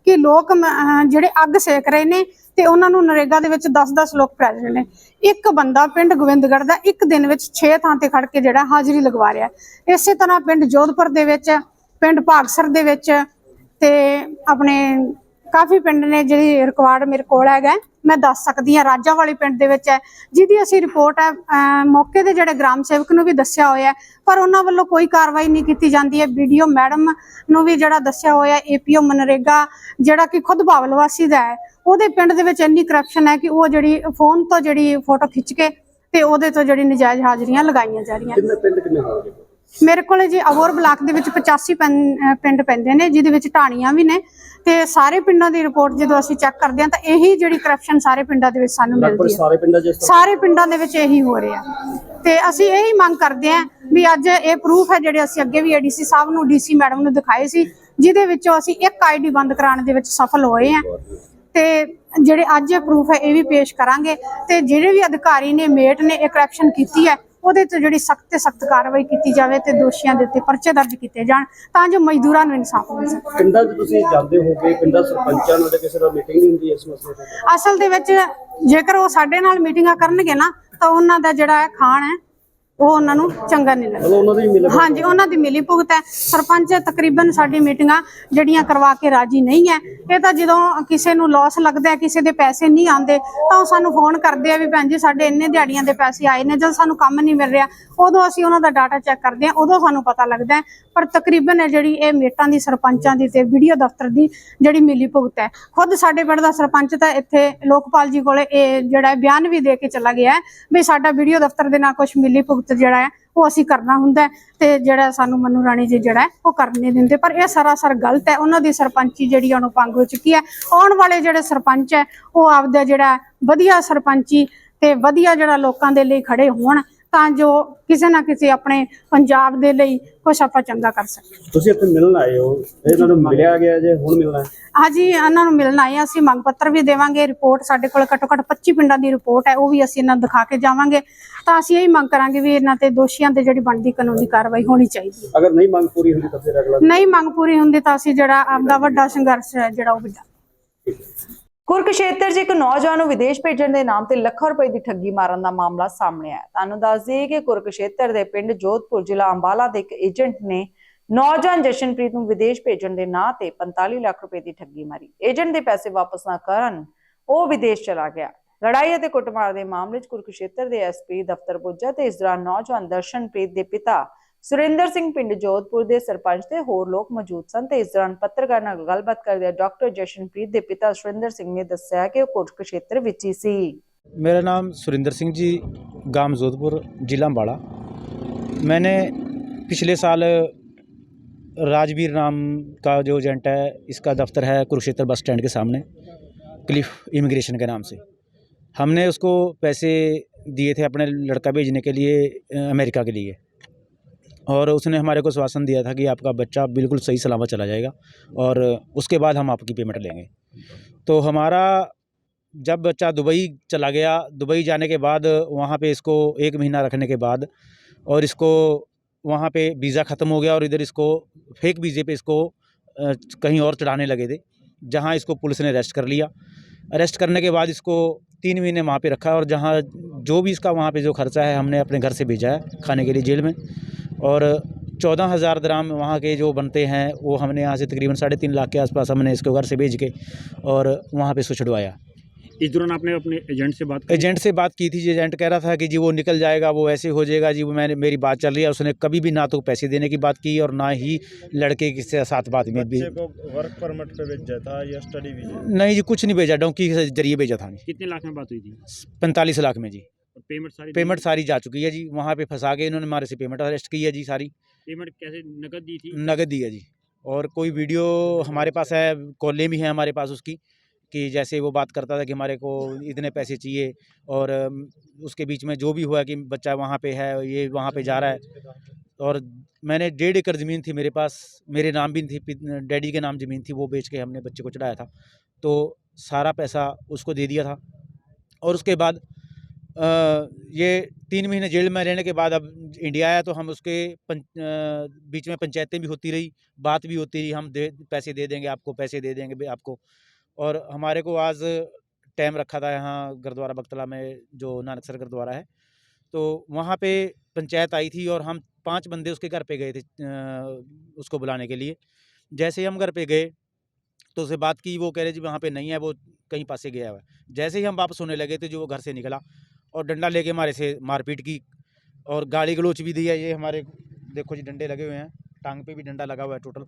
ਕਿ ਲੋਕ ਜਿਹੜੇ ਅੱਗ ਸੇਕ ਰਹੇ ਨੇ ਤੇ ਉਹਨਾਂ ਨੂੰ ਨਰੇਗਾ ਦੇ ਵਿੱਚ 10-10 ਲੋਕ ਪ੍ਰੈਜ਼ੈਂਟ ਨੇ। ਇੱਕ ਬੰਦਾ ਪਿੰਡ ਗੋਬਿੰਦਗੜ੍ਹ ਦਾ ਇੱਕ ਦਿਨ ਵਿੱਚ 6 ਥਾਂ ਤੇ ਖੜ ਕੇ ਜਿਹੜਾ ਹਾਜ਼ਰੀ ਲਗਵਾ ਰਿਹਾ ਇਸੇ ਤਰ੍ਹਾਂ ਪਿੰਡ ਜੋਧਪੁਰ ਦੇ ਵਿੱਚ, ਪਿੰਡ ਭਾਗਸਰ ਦੇ ਵਿੱਚ ਤੇ ਆਪਣੇ ਕਾਫੀ ਪਿੰਡ ਨੇ ਜਿਹੜੀ ਰਿਕਾਰਡ ਮੇਰੇ ਕੋਲ ਹੈਗਾ ਮੈਂ ਦੱਸ ਸਕਦੀ ਹਾਂ ਰਾਜਾ ਵਾਲੀ ਪਿੰਡ ਦੇ ਵਿੱਚ ਹੈ, ਜਿਹਦੀ ਅਸੀਂ ਰਿਪੋਰਟ ਹੈ ਮੌਕੇ ਦੇ ਜਿਹੜੇ ਗ੍ਰਾਮ ਸੇਵਕ ਨੂੰ ਵੀ ਦੱਸਿਆ ਹੋਇਆ ਪਰ ਉਹਨਾਂ ਵੱਲੋਂ ਕੋਈ ਕਾਰਵਾਈ ਨਹੀਂ ਕੀਤੀ ਜਾਂਦੀ ਹੈ। ਵੀਡੀਓ ਮੈਡਮ ਨੂੰ ਵੀ ਜਿਹੜਾ ਦੱਸਿਆ ਹੋਇਆ ਏਪੀਓ ਮਨਰੇਗਾ, ਜਿਹੜਾ ਕਿ ਖੁਦ ਬਾਵਲ ਵਾਸੀ ਦਾ ਹੈ, ਉਹਦੇ ਪਿੰਡ ਦੇ ਵਿੱਚ ਇੰਨੀ ਕਰਪਸ਼ਨ ਹੈ ਕਿ ਉਹ ਜਿਹੜੀ ਫੋਨ ਤੋਂ ਜਿਹੜੀ ਫੋਟੋ ਖਿੱਚ ਕੇ ਤੇ ਉਹਦੇ ਤੋਂ ਜਿਹੜੀ ਨਜਾਇਜ਼ ਹਾਜ਼ਰੀਆਂ ਲਗਾਈਆਂ ਜਾ ਰਹੀਆਂ। ਕਿੰਨੇ ਪਿੰਡ ਕਿੰਨੇ ਹੋਣਗੇ ਮੇਰੇ ਕੋਲੇ ਜੀ ਅਬੋਰ ਬਲਾਕ ਦੇ ਵਿੱਚ 85 ਪਿੰ- ਅਹ ਪਿੰਡ ਪੈਂਦੇ ਨੇ ਜਿਹਦੇ ਵਿੱਚ ਢਾਣੀਆਂ ਵੀ ਨੇ ਤੇ ਸਾਰੇ ਪਿੰਡਾਂ ਦੀ ਰਿਪੋਰਟ ਜਦੋਂ ਅਸੀਂ ਚੈੱਕ ਕਰਦੇ ਹਾਂ ਤਾਂ ਇਹੀ ਜਿਹੜੀ ਕਰਪਸ਼ਨ ਸਾਰੇ ਪਿੰਡਾਂ ਦੇ ਵਿੱਚ ਸਾਨੂੰ ਮਿਲਦੀ ਹੈ। ਸਾਰੇ ਪਿੰਡਾਂ ਤਰ੍ਹਾਂ? ਸਾਰੇ ਪਿੰਡਾਂ ਦੇ ਵਿੱਚ ਇਹੀ ਹੋ ਰਿਹਾ। ਤੇ ਅਸੀਂ ਇਹੀ ਮੰਗ ਕਰਦੇ ਹਾਂ ਵੀ ਅੱਜ ਇਹ ਪ੍ਰੂਫ ਹੈ ਜਿਹੜੇ ਅਸੀਂ ਅੱਗੇ ਵੀ ਏਡੀਸੀ ਸਾਹਿਬ ਨੂੰ ਡੀਸੀ ਮੈਡਮ ਨੂੰ ਦਿਖਾਏ ਸੀ ਜਿਹਦੇ ਵਿੱਚੋਂ ਅਸੀਂ ਇੱਕ ਆਈਡੀ ਬੰਦ ਕਰਾਉਣ ਦੇ ਵਿੱਚ ਸਫਲ ਹੋਏ ਹਾਂ। ਤੇ ਜਿਹੜੇ ਅੱਜ ਇਹ ਪ੍ਰੂਫ ਹੈ ਇਹ ਵੀ ਪੇਸ਼ ਕਰਾਂਗੇ। ਤੇ ਜਿਹੜੇ ਵੀ ਅਧਿਕਾਰੀ ਨੇ ਮੇਟ ਨੇ ਇਹ ਕਰਪਸ਼ਨ ਕੀਤੀ ਹੈ ਉਹਦੇ ਤੇ ਜਿਹੜੀ ਸਖਤ ਤੇ ਸਖਤ ਕਾਰਵਾਈ ਕੀਤੀ ਜਾਵੇ ਤੇ ਦੋਸ਼ੀਆਂ ਦੇ ਉੱਤੇ ਪਰਚੇ ਦਰਜ ਕੀਤੇ ਜਾਣ ਤਾਂ ਜੋ ਮਜ਼ਦੂਰਾਂ ਨੂੰ ਇਨਸਾਫ ਮਿਲ ਸਕੇ। ਪਿੰਡਾਂ 'ਚ ਤੁਸੀਂ ਜਾਂਦੇ ਹੋਗੇ? ਪਿੰਡਾਂ ਸਰਪੰਚਾਂ ਨਾਲ ਕਿਸੇ ਨਾਲ ਮੀਟਿੰਗ ਨਹੀਂ ਹੁੰਦੀ ਇਸ ਮਸਲੇ ਤੇ? ਅਸਲ ਦੇ ਵਿੱਚ ਜੇਕਰ ਉਹ ਸਾਡੇ ਨਾਲ ਮੀਟਿੰਗਾਂ ਕਰਨਗੇ ਨਾ ਤਾਂ ਉਹਨਾਂ ਦਾ ਜਿਹੜਾ ਖਾਣ ਹੈ ਉਹ ਉਹਨਾਂ ਨੂੰ ਚੰਗਾ ਨਹੀਂ ਲੱਗਦਾ। ਉਹਨਾਂ ਦੀ ਮਿਲੇ ਹਾਂਜੀ ਉਹਨਾਂ ਦੀ ਮਿਲੀ ਭੁਗਤ ਹੈ। ਸਰਪੰਚ ਤਕਰੀਬਨ ਸਾਡੀ ਮੀਟਿੰਗਾਂ ਜਿਹੜੀਆਂ ਕਰਵਾ ਕੇ ਰਾਜੀ ਨਹੀਂ ਹੈ। ਇਹ ਤਾਂ ਜਦੋਂ ਕਿਸੇ ਨੂੰ ਲਾਸ ਲੱਗਦਾ ਕਿਸੇ ਦੇ ਪੈਸੇ ਨਹੀਂ ਆਉਂਦੇ ਤਾਂ ਉਹ ਸਾਨੂੰ ਫੋਨ ਕਰਦੇ ਆ ਵੀ ਭੈਣ ਜੀ ਸਾਡੇ ਇੰਨੇ ਦਿਹਾੜੀਆਂ ਦੇ ਪੈਸੇ ਆਏ ਨੇ ਜਦੋਂ ਸਾਨੂੰ ਕੰਮ ਨਹੀਂ ਮਿਲ ਰਿਹਾ ਉਦੋਂ ਅਸੀਂ ਉਹਨਾਂ ਦਾ ਡਾਟਾ ਚੈੱਕ ਕਰਦੇ ਆ ਉਦੋਂ ਸਾਨੂੰ ਪਤਾ ਲੱਗਦਾ ਹੈ। ਪਰ ਤਕਰੀਬਨ ਜਿਹੜੀ ਇਹ ਮੇਟਾਂ ਦੀ ਸਰਪੰਚਾਂ ਦੀ ਤੇ ਵੀਡੀਓ ਦਫ਼ਤਰ ਦੀ ਜਿਹੜੀ ਮਿਲੀ ਭੁਗਤ ਹੈ ਖੁਦ ਸਾਡੇ ਪਿੰਡ ਦਾ ਸਰਪੰਚ ਤਾਂ ਇੱਥੇ ਲੋਕਪਾਲ ਜੀ ਕੋਲੇ ਇਹ ਜਿਹੜਾ ਬਿਆਨ ਵੀ ਦੇ ਕੇ ਚਲਾ ਗਿਆ ਹੈ ਵੀ ਸਾਡਾ ਵੀਡੀਓ ਦਫ਼ਤਰ ਦੇ ਨਾਲ ਕੁਝ ਮਿਲੀ ਭੁਗਤ ਜਿਹੜਾ ਹੈ, ਉਹ ਅਸੀਂ ਕਰਨਾ ਹੁੰਦਾ ਹੈ ਤੇ ਜਿਹੜਾ ਸਾਨੂੰ ਮਨੂ ਰਾਣੀ ਜੀ ਜਿਹੜਾ ਹੈ, ਉਹ ਕਰਨ ਨਹੀਂ ਦਿੰਦੇ। ਪਰ ਇਹ ਸਰਾਸਰ ਗਲਤ ਹੈ। ਉਹਨਾਂ ਦੀ ਸਰਪੰਚੀ ਜਿਹੜੀ ਉਹਨੂੰ ਭੰਗ ਹੋ ਚੁੱਕੀ ਹੈ। ਆਉਣ ਵਾਲੇ ਜਿਹੜੇ ਸਰਪੰਚ ਹੈ, ਉਹ ਆਪਦਾ ਜਿਹੜਾ ਵਧੀਆ ਸਰਪੰਚੀ ਤੇ ਵਧੀਆ ਜਿਹੜਾ ਲੋਕਾਂ ਦੇ ਲਈ ਖੜੇ ਹੋਣ ਤਾਂ ਜੋ ਕਿਸੇ ਨਾ ਕਿਸੇ ਆਪਣੇ ਪੰਜਾਬ ਦੇ ਲਈ ਕੁਛ ਆਪਾਂ ਚੰਗਾ ਕਰ ਸਕੀਏ। ਤੁਸੀਂ ਇੱਥੇ ਮਿਲਣ ਆਏ ਹੋ ਇਹਨਾਂ ਨੂੰ ਮਿਲਿਆ ਗਿਆ ਜੇ ਹੁਣ ਮਿਲਣਾ ਹਾਂਜੀ ਇਹਨਾਂ ਨੂੰ ਮਿਲਣ ਆਏ ਅਸੀਂ ਮੰਗ ਪੱਤਰ ਵੀ ਦੇਵਾਂਗੇ ਰਿਪੋਰਟ ਸਾਡੇ ਕੋਲ ਘੱਟੋ ਘੱਟ 25 ਪਿੰਡਾਂ ਦੀ ਰਿਪੋਰਟ ਹੈ ਉਹ ਵੀ ਅਸੀਂ ਇਹਨਾਂ ਨੂੰ ਦਿਖਾ ਕੇ ਜਾਵਾਂਗੇ। ਤਾਂ ਅਸੀਂ ਇਹੀ ਮੰਗ ਕਰਾਂਗੇ ਵੀ ਇਹਨਾਂ ਤੇ ਦੋਸ਼ੀਆਂ ਤੇ ਜਿਹੜੀ ਬਣਦੀ ਕਾਨੂੰਨੀ ਕਾਰਵਾਈ ਹੋਣੀ ਚਾਹੀਦੀ ਹੈ। ਅਗਰ ਨਹੀਂ ਮੰਗ ਪੂਰੀ ਹੁੰਦੀ ਤਾਂ ਫਿਰ ਅਗਲਾ ਨਹੀਂ ਮੰਗ ਪੂਰੀ ਹੁੰਦੀ ਤਾਂ ਅਸੀਂ ਜਿਹੜਾ ਆਪਦਾ ਵੱਡਾ ਸੰਘਰਸ਼ ਹੈ ਜਿਹੜਾ ਉਹ ਵਿੱਢਾਂਗੇ ਕੁਰਕਸ਼ੇਤਰ 'ਚ ਇੱਕ ਨੌਜਵਾਨ ਨੂੰ ਵਿਦੇਸ਼ ਭੇਜਣ ਦੇ ਨਾਮ ਤੇ ਲੱਖਾਂ ਰੁਪਏ ਦੀ ਠੱਗੀ ਮਾਰਨ ਦਾ ਮਾਮਲਾ ਸਾਹਮਣੇ ਆਇਆ। ਤੁਹਾਨੂੰ ਦੱਸ ਦਈਏ ਕਿ ਕੁਰਕਸ਼ੇਤਰ ਦੇ ਪਿੰਡ ਜੋਧਪੁਰ ਜ਼ਿਲ੍ਹਾ ਅੰਬਾਲਾ ਦੇ ਇੱਕ ਏਜੰਟ ਨੇ ਨੌਜਵਾਨ ਜਸ਼ਨਪ੍ਰੀਤ ਨੂੰ ਵਿਦੇਸ਼ ਭੇਜਣ ਦੇ ਨਾਂ ਤੇ 45 ਲੱਖ ਰੁਪਏ ਦੀ ਠੱਗੀ ਮਾਰੀ। ਏਜੰਟ ਦੇ ਪੈਸੇ ਵਾਪਸ ਨਾ ਕਰਨ, ਉਹ ਵਿਦੇਸ਼ ਚਲਾ ਗਿਆ। ਲੜਾਈ ਅਤੇ ਕੁੱਟਮਾਰ ਦੇ ਮਾਮਲੇ 'ਚ ਕੁਰਕਸ਼ੇਤਰ ਦੇ ਐਸਪੀ ਦਫ਼ਤਰ ਪੁੱਜਾ ਤੇ ਇਸ ਦੌਰਾਨ ਨੌਜਵਾਨ ਦਰਸ਼ਨਪ੍ਰੀਤ ਦੇ ਪਿਤਾ ਸੁਰਿੰਦਰ ਸਿੰਘ ਪਿੰਡ ਜੋਧਪੁਰ ਦੇ ਸਰਪੰਚ ਤੇ ਹੋਰ ਲੋਕ ਮੌਜੂਦ ਸਨ ਤੇ ਇਸ ਦੌਰਾਨ ਪੱਤਰਕਾਰ ਨਾਲ ਗੱਲਬਾਤ ਕਰਦੇ ਡਾਕਟਰ ਜਸ਼ਨਪ੍ਰੀਤ ਦੇ ਪਿਤਾ ਸੁਰਿੰਦਰ ਸਿੰਘ ਨੇ ਦੱਸਿਆ ਕਿ ਉਹ ਕੁਰਕਸ਼ੇਤਰ ਵਿੱਚ ਹੀ ਸੀ मेरा नाम सुरिंदर सिंह जी गांव जोधपुर जिला अम्बाड़ा मैंने पिछले साल राजवीर नाम का जो एजेंट है इसका दफ्तर है कुरुक्षेत्र बस स्टैंड के सामने क्लिफ इमिग्रेशन के नाम से हमने उसको पैसे दिए थे अपने लड़का भेजने के लिए अ, अमेरिका के लिए और उसने हमारे को आश्वासन दिया था कि आपका बच्चा बिल्कुल सही सलामत चला जाएगा और उसके बाद हम आपकी पेमेंट लेंगे। तो हमारा जब बच्चा दुबई चला गया, दुबई जाने के बाद वहाँ पे इसको एक महीना रखने के बाद और इसको वहाँ पे वीज़ा ख़त्म हो गया और इधर इसको फेक वीज़े पे इसको कहीं और चढ़ाने लगे थे, जहाँ इसको पुलिस ने अरेस्ट कर लिया। अरेस्ट करने के बाद इसको तीन महीने वहाँ पे रखा और जहाँ जो भी इसका वहाँ पे जो खर्चा है, हमने अपने घर से भेजा है खाने के लिए जेल में। और चौदह हज़ार दराम वहाँ के जो बनते हैं वो हमने यहाँ से तकरीबन साढ़े तीन लाख के आसपास हमने इसको घर से भेज के और वहाँ पे इसको छुड़वाया। इस दौरान आपने अपने एजेंट से बात की? एजेंट से बात की थी जी एजेंट कह रहा था कि जी वो निकल जाएगा वो ऐसे हो जाएगा जी वो मैंने मेरी बात चल रही है उसने कभी भी ना तो पैसे देने की बात की और ना ही लड़के के साथ बात में भी। वर्क परमिट पे भेजा था या स्टडी वीज़ा नहीं जी कुछ नहीं भेजा डोंकी के ज़रिए भेजा था। कितने लाख में बात हुई थी? पैंतालीस लाख में जी। पेमेंट सारी पेमेंट सारी जा चुकी है जी वहाँ पे फंसा के इन्होंने हमारे से पेमेंट अरेस्ट की है जी सारी। पेमेंट कैसे नकद दी थी? नकद दी है जी। और कोई वीडियो हमारे पास है कॉलें भी हैं हमारे पास उसकी कि जैसे वो बात करता था कि हमारे को इतने पैसे चाहिए और उसके बीच में जो भी हुआ कि बच्चा वहाँ पे है ये वहाँ पे जा रहा है। और मैंने डेढ़ एकड़ ज़मीन थी मेरे पास मेरे नाम भी थी डैडी के नाम ज़मीन थी वो बेच के हमने बच्चे को चढ़ाया था। तो सारा पैसा उसको दे दिया था। और उसके बाद ये तीन महीने जेल में रहने के बाद अब इंडिया आया तो हम उसके पंच, बीच में पंचायतें भी होती रही बात भी होती रही हम दे पैसे दे देंगे आपको पैसे दे देंगे आपको। और हमारे को आज टाइम रखा था यहाँ गुरुद्वारा बख्तला में जो नानकसर गुरुद्वारा है तो वहाँ पे पंचायत आई थी और हम पाँच बंदे उसके घर पे गए थे उसको बुलाने के लिए। जैसे ही हम घर पे गए तो उससे बात की वो कह रहे जी वहाँ पे नहीं है वो कहीं पास गया हुआ है। जैसे ही हम वापस होने लगे थे जो वो घर से निकला और डंडा लेके हमारे से, मारपीट की। और गाली गलोच भी दी है ये हमारे, देखो जी, डंडे लगे हुए हैं। टांग पे भी डंडा लगा हुआ है टोटल।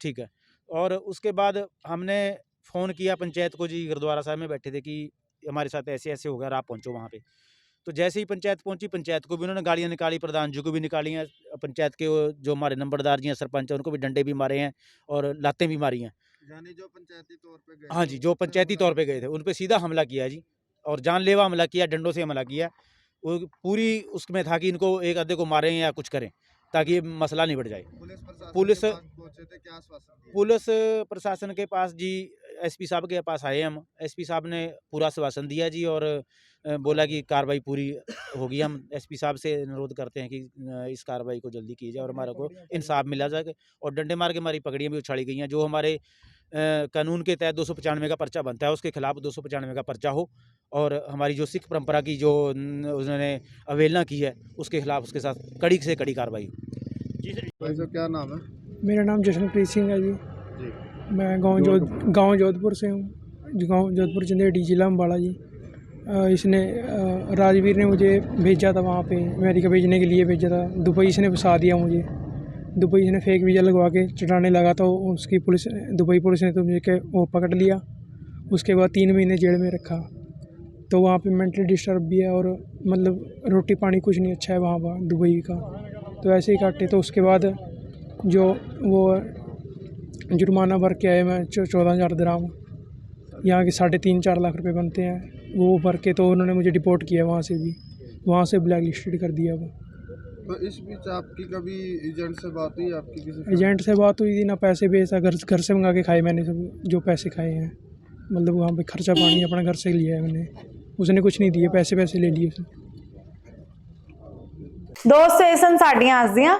ठीक है। और उसके बाद हमने फ़ोन किया पंचायत को जी, गुरुद्वारा साहब में बैठे थे कि हमारे साथ ऐसे ऐसे हो गया आप पहुँचो वहाँ पर तो जैसे ही पंचायत पहुँची, पंचायत को भी उन्होंने गाड़ियाँ निकाली, प्रधान जी को भी निकाली हैं। पंचायत के जो हमारे नंबरदार जी हैं, सरपंच हैं, उनको भी डंडे भी मारे हैं और लातें भी मारी हैं। यानी जो पंचायती तौर पे गए हाँ जी जो पंचायती तौर पे गए थे उन पे सीधा हमला किया है जी और जानलेवा हमला किया डंडों से हमला किया वो पूरी उसमें था कि इनको एक आधे को मारें या कुछ करें ताकि ये मसला नहीं बढ़ जाए पुलिस प्रशासन पुलिस के पास पहुंचे थे क्या आश्वासन दिया? पुलिस प्रशासन के पास जी एसपी साहब के पास आए हम। एसपी साहब ने पूरा आश्वासन दिया जी और बोला कि कार्रवाई पूरी होगी। हम एसपी साहब से अनुरोध करते हैं कि इस कार्रवाई को जल्दी की जाए और हमारे को इंसाफ मिला जाए और डंडे मार के हमारी पगड़ियाँ भी उछाड़ी गई हैं जो हमारे कानून के तहत दो सौ पचानवे का पर्चा बनता है उसके खिलाफ दो सौ पचानवे का पर्चा हो और हमारी जो सिख परंपरा की जो उन्होंने अवहेलना की है उसके खिलाफ उसके साथ कड़ी से कड़ी कार्रवाई हो। भाई साहब क्या नाम है? मेरा नाम जशनप्रीत सिंह है जी। जी। मैं गाँव जोध गाँव जोधपुर से हूँ। गाँव जोधपुर चंदेड़ी जिला अम्बाला जी। इसने राजवीर ने मुझे भेजा था वहाँ पे अमेरिका भेजने के लिए भेजा था। दुबई इसने फंसा दिया मुझे। दुबई इसने फेक वीज़ा लगवा के चढ़ाने लगा तो उसकी पुलिस दुबई पुलिस ने तो मुझे के वो पकड़ लिया। उसके बाद तीन महीने जेल में रखा। तो वहाँ पे मेंटली डिस्टर्ब भी है और मतलब रोटी पानी कुछ नहीं अच्छा है वहाँ पर दुबई का। तो ऐसे ही काटे। तो उसके बाद जो वो जुर्माना भर के आए मैं चौदह हज़ार दराम यहाँ के साढ़े तीन चार लाख रुपए बनते हैं वो भर के तो उन्होंने मुझे डिपोर्ट किया वहाँ से भी वहाँ से ब्लैक लिस्टेड कर दिया वो तो इस बीच आपकी कभी एजेंट से बात हुई आपकी किसी एजेंट से बात हुई थी ना पैसे भेजा घर घर से मंगा के खाए मैंने सब जो पैसे खाए हैं मतलब वहाँ पे खर्चा पानी अपना घर से लिया है मैंने उसने कुछ नहीं दिए पैसे पैसे ले लिए उसने ਦੋਸਤੋ ਇਹ ਸਨ ਸਾਡੀਆਂ ਅੱਜ ਦੀਆਂ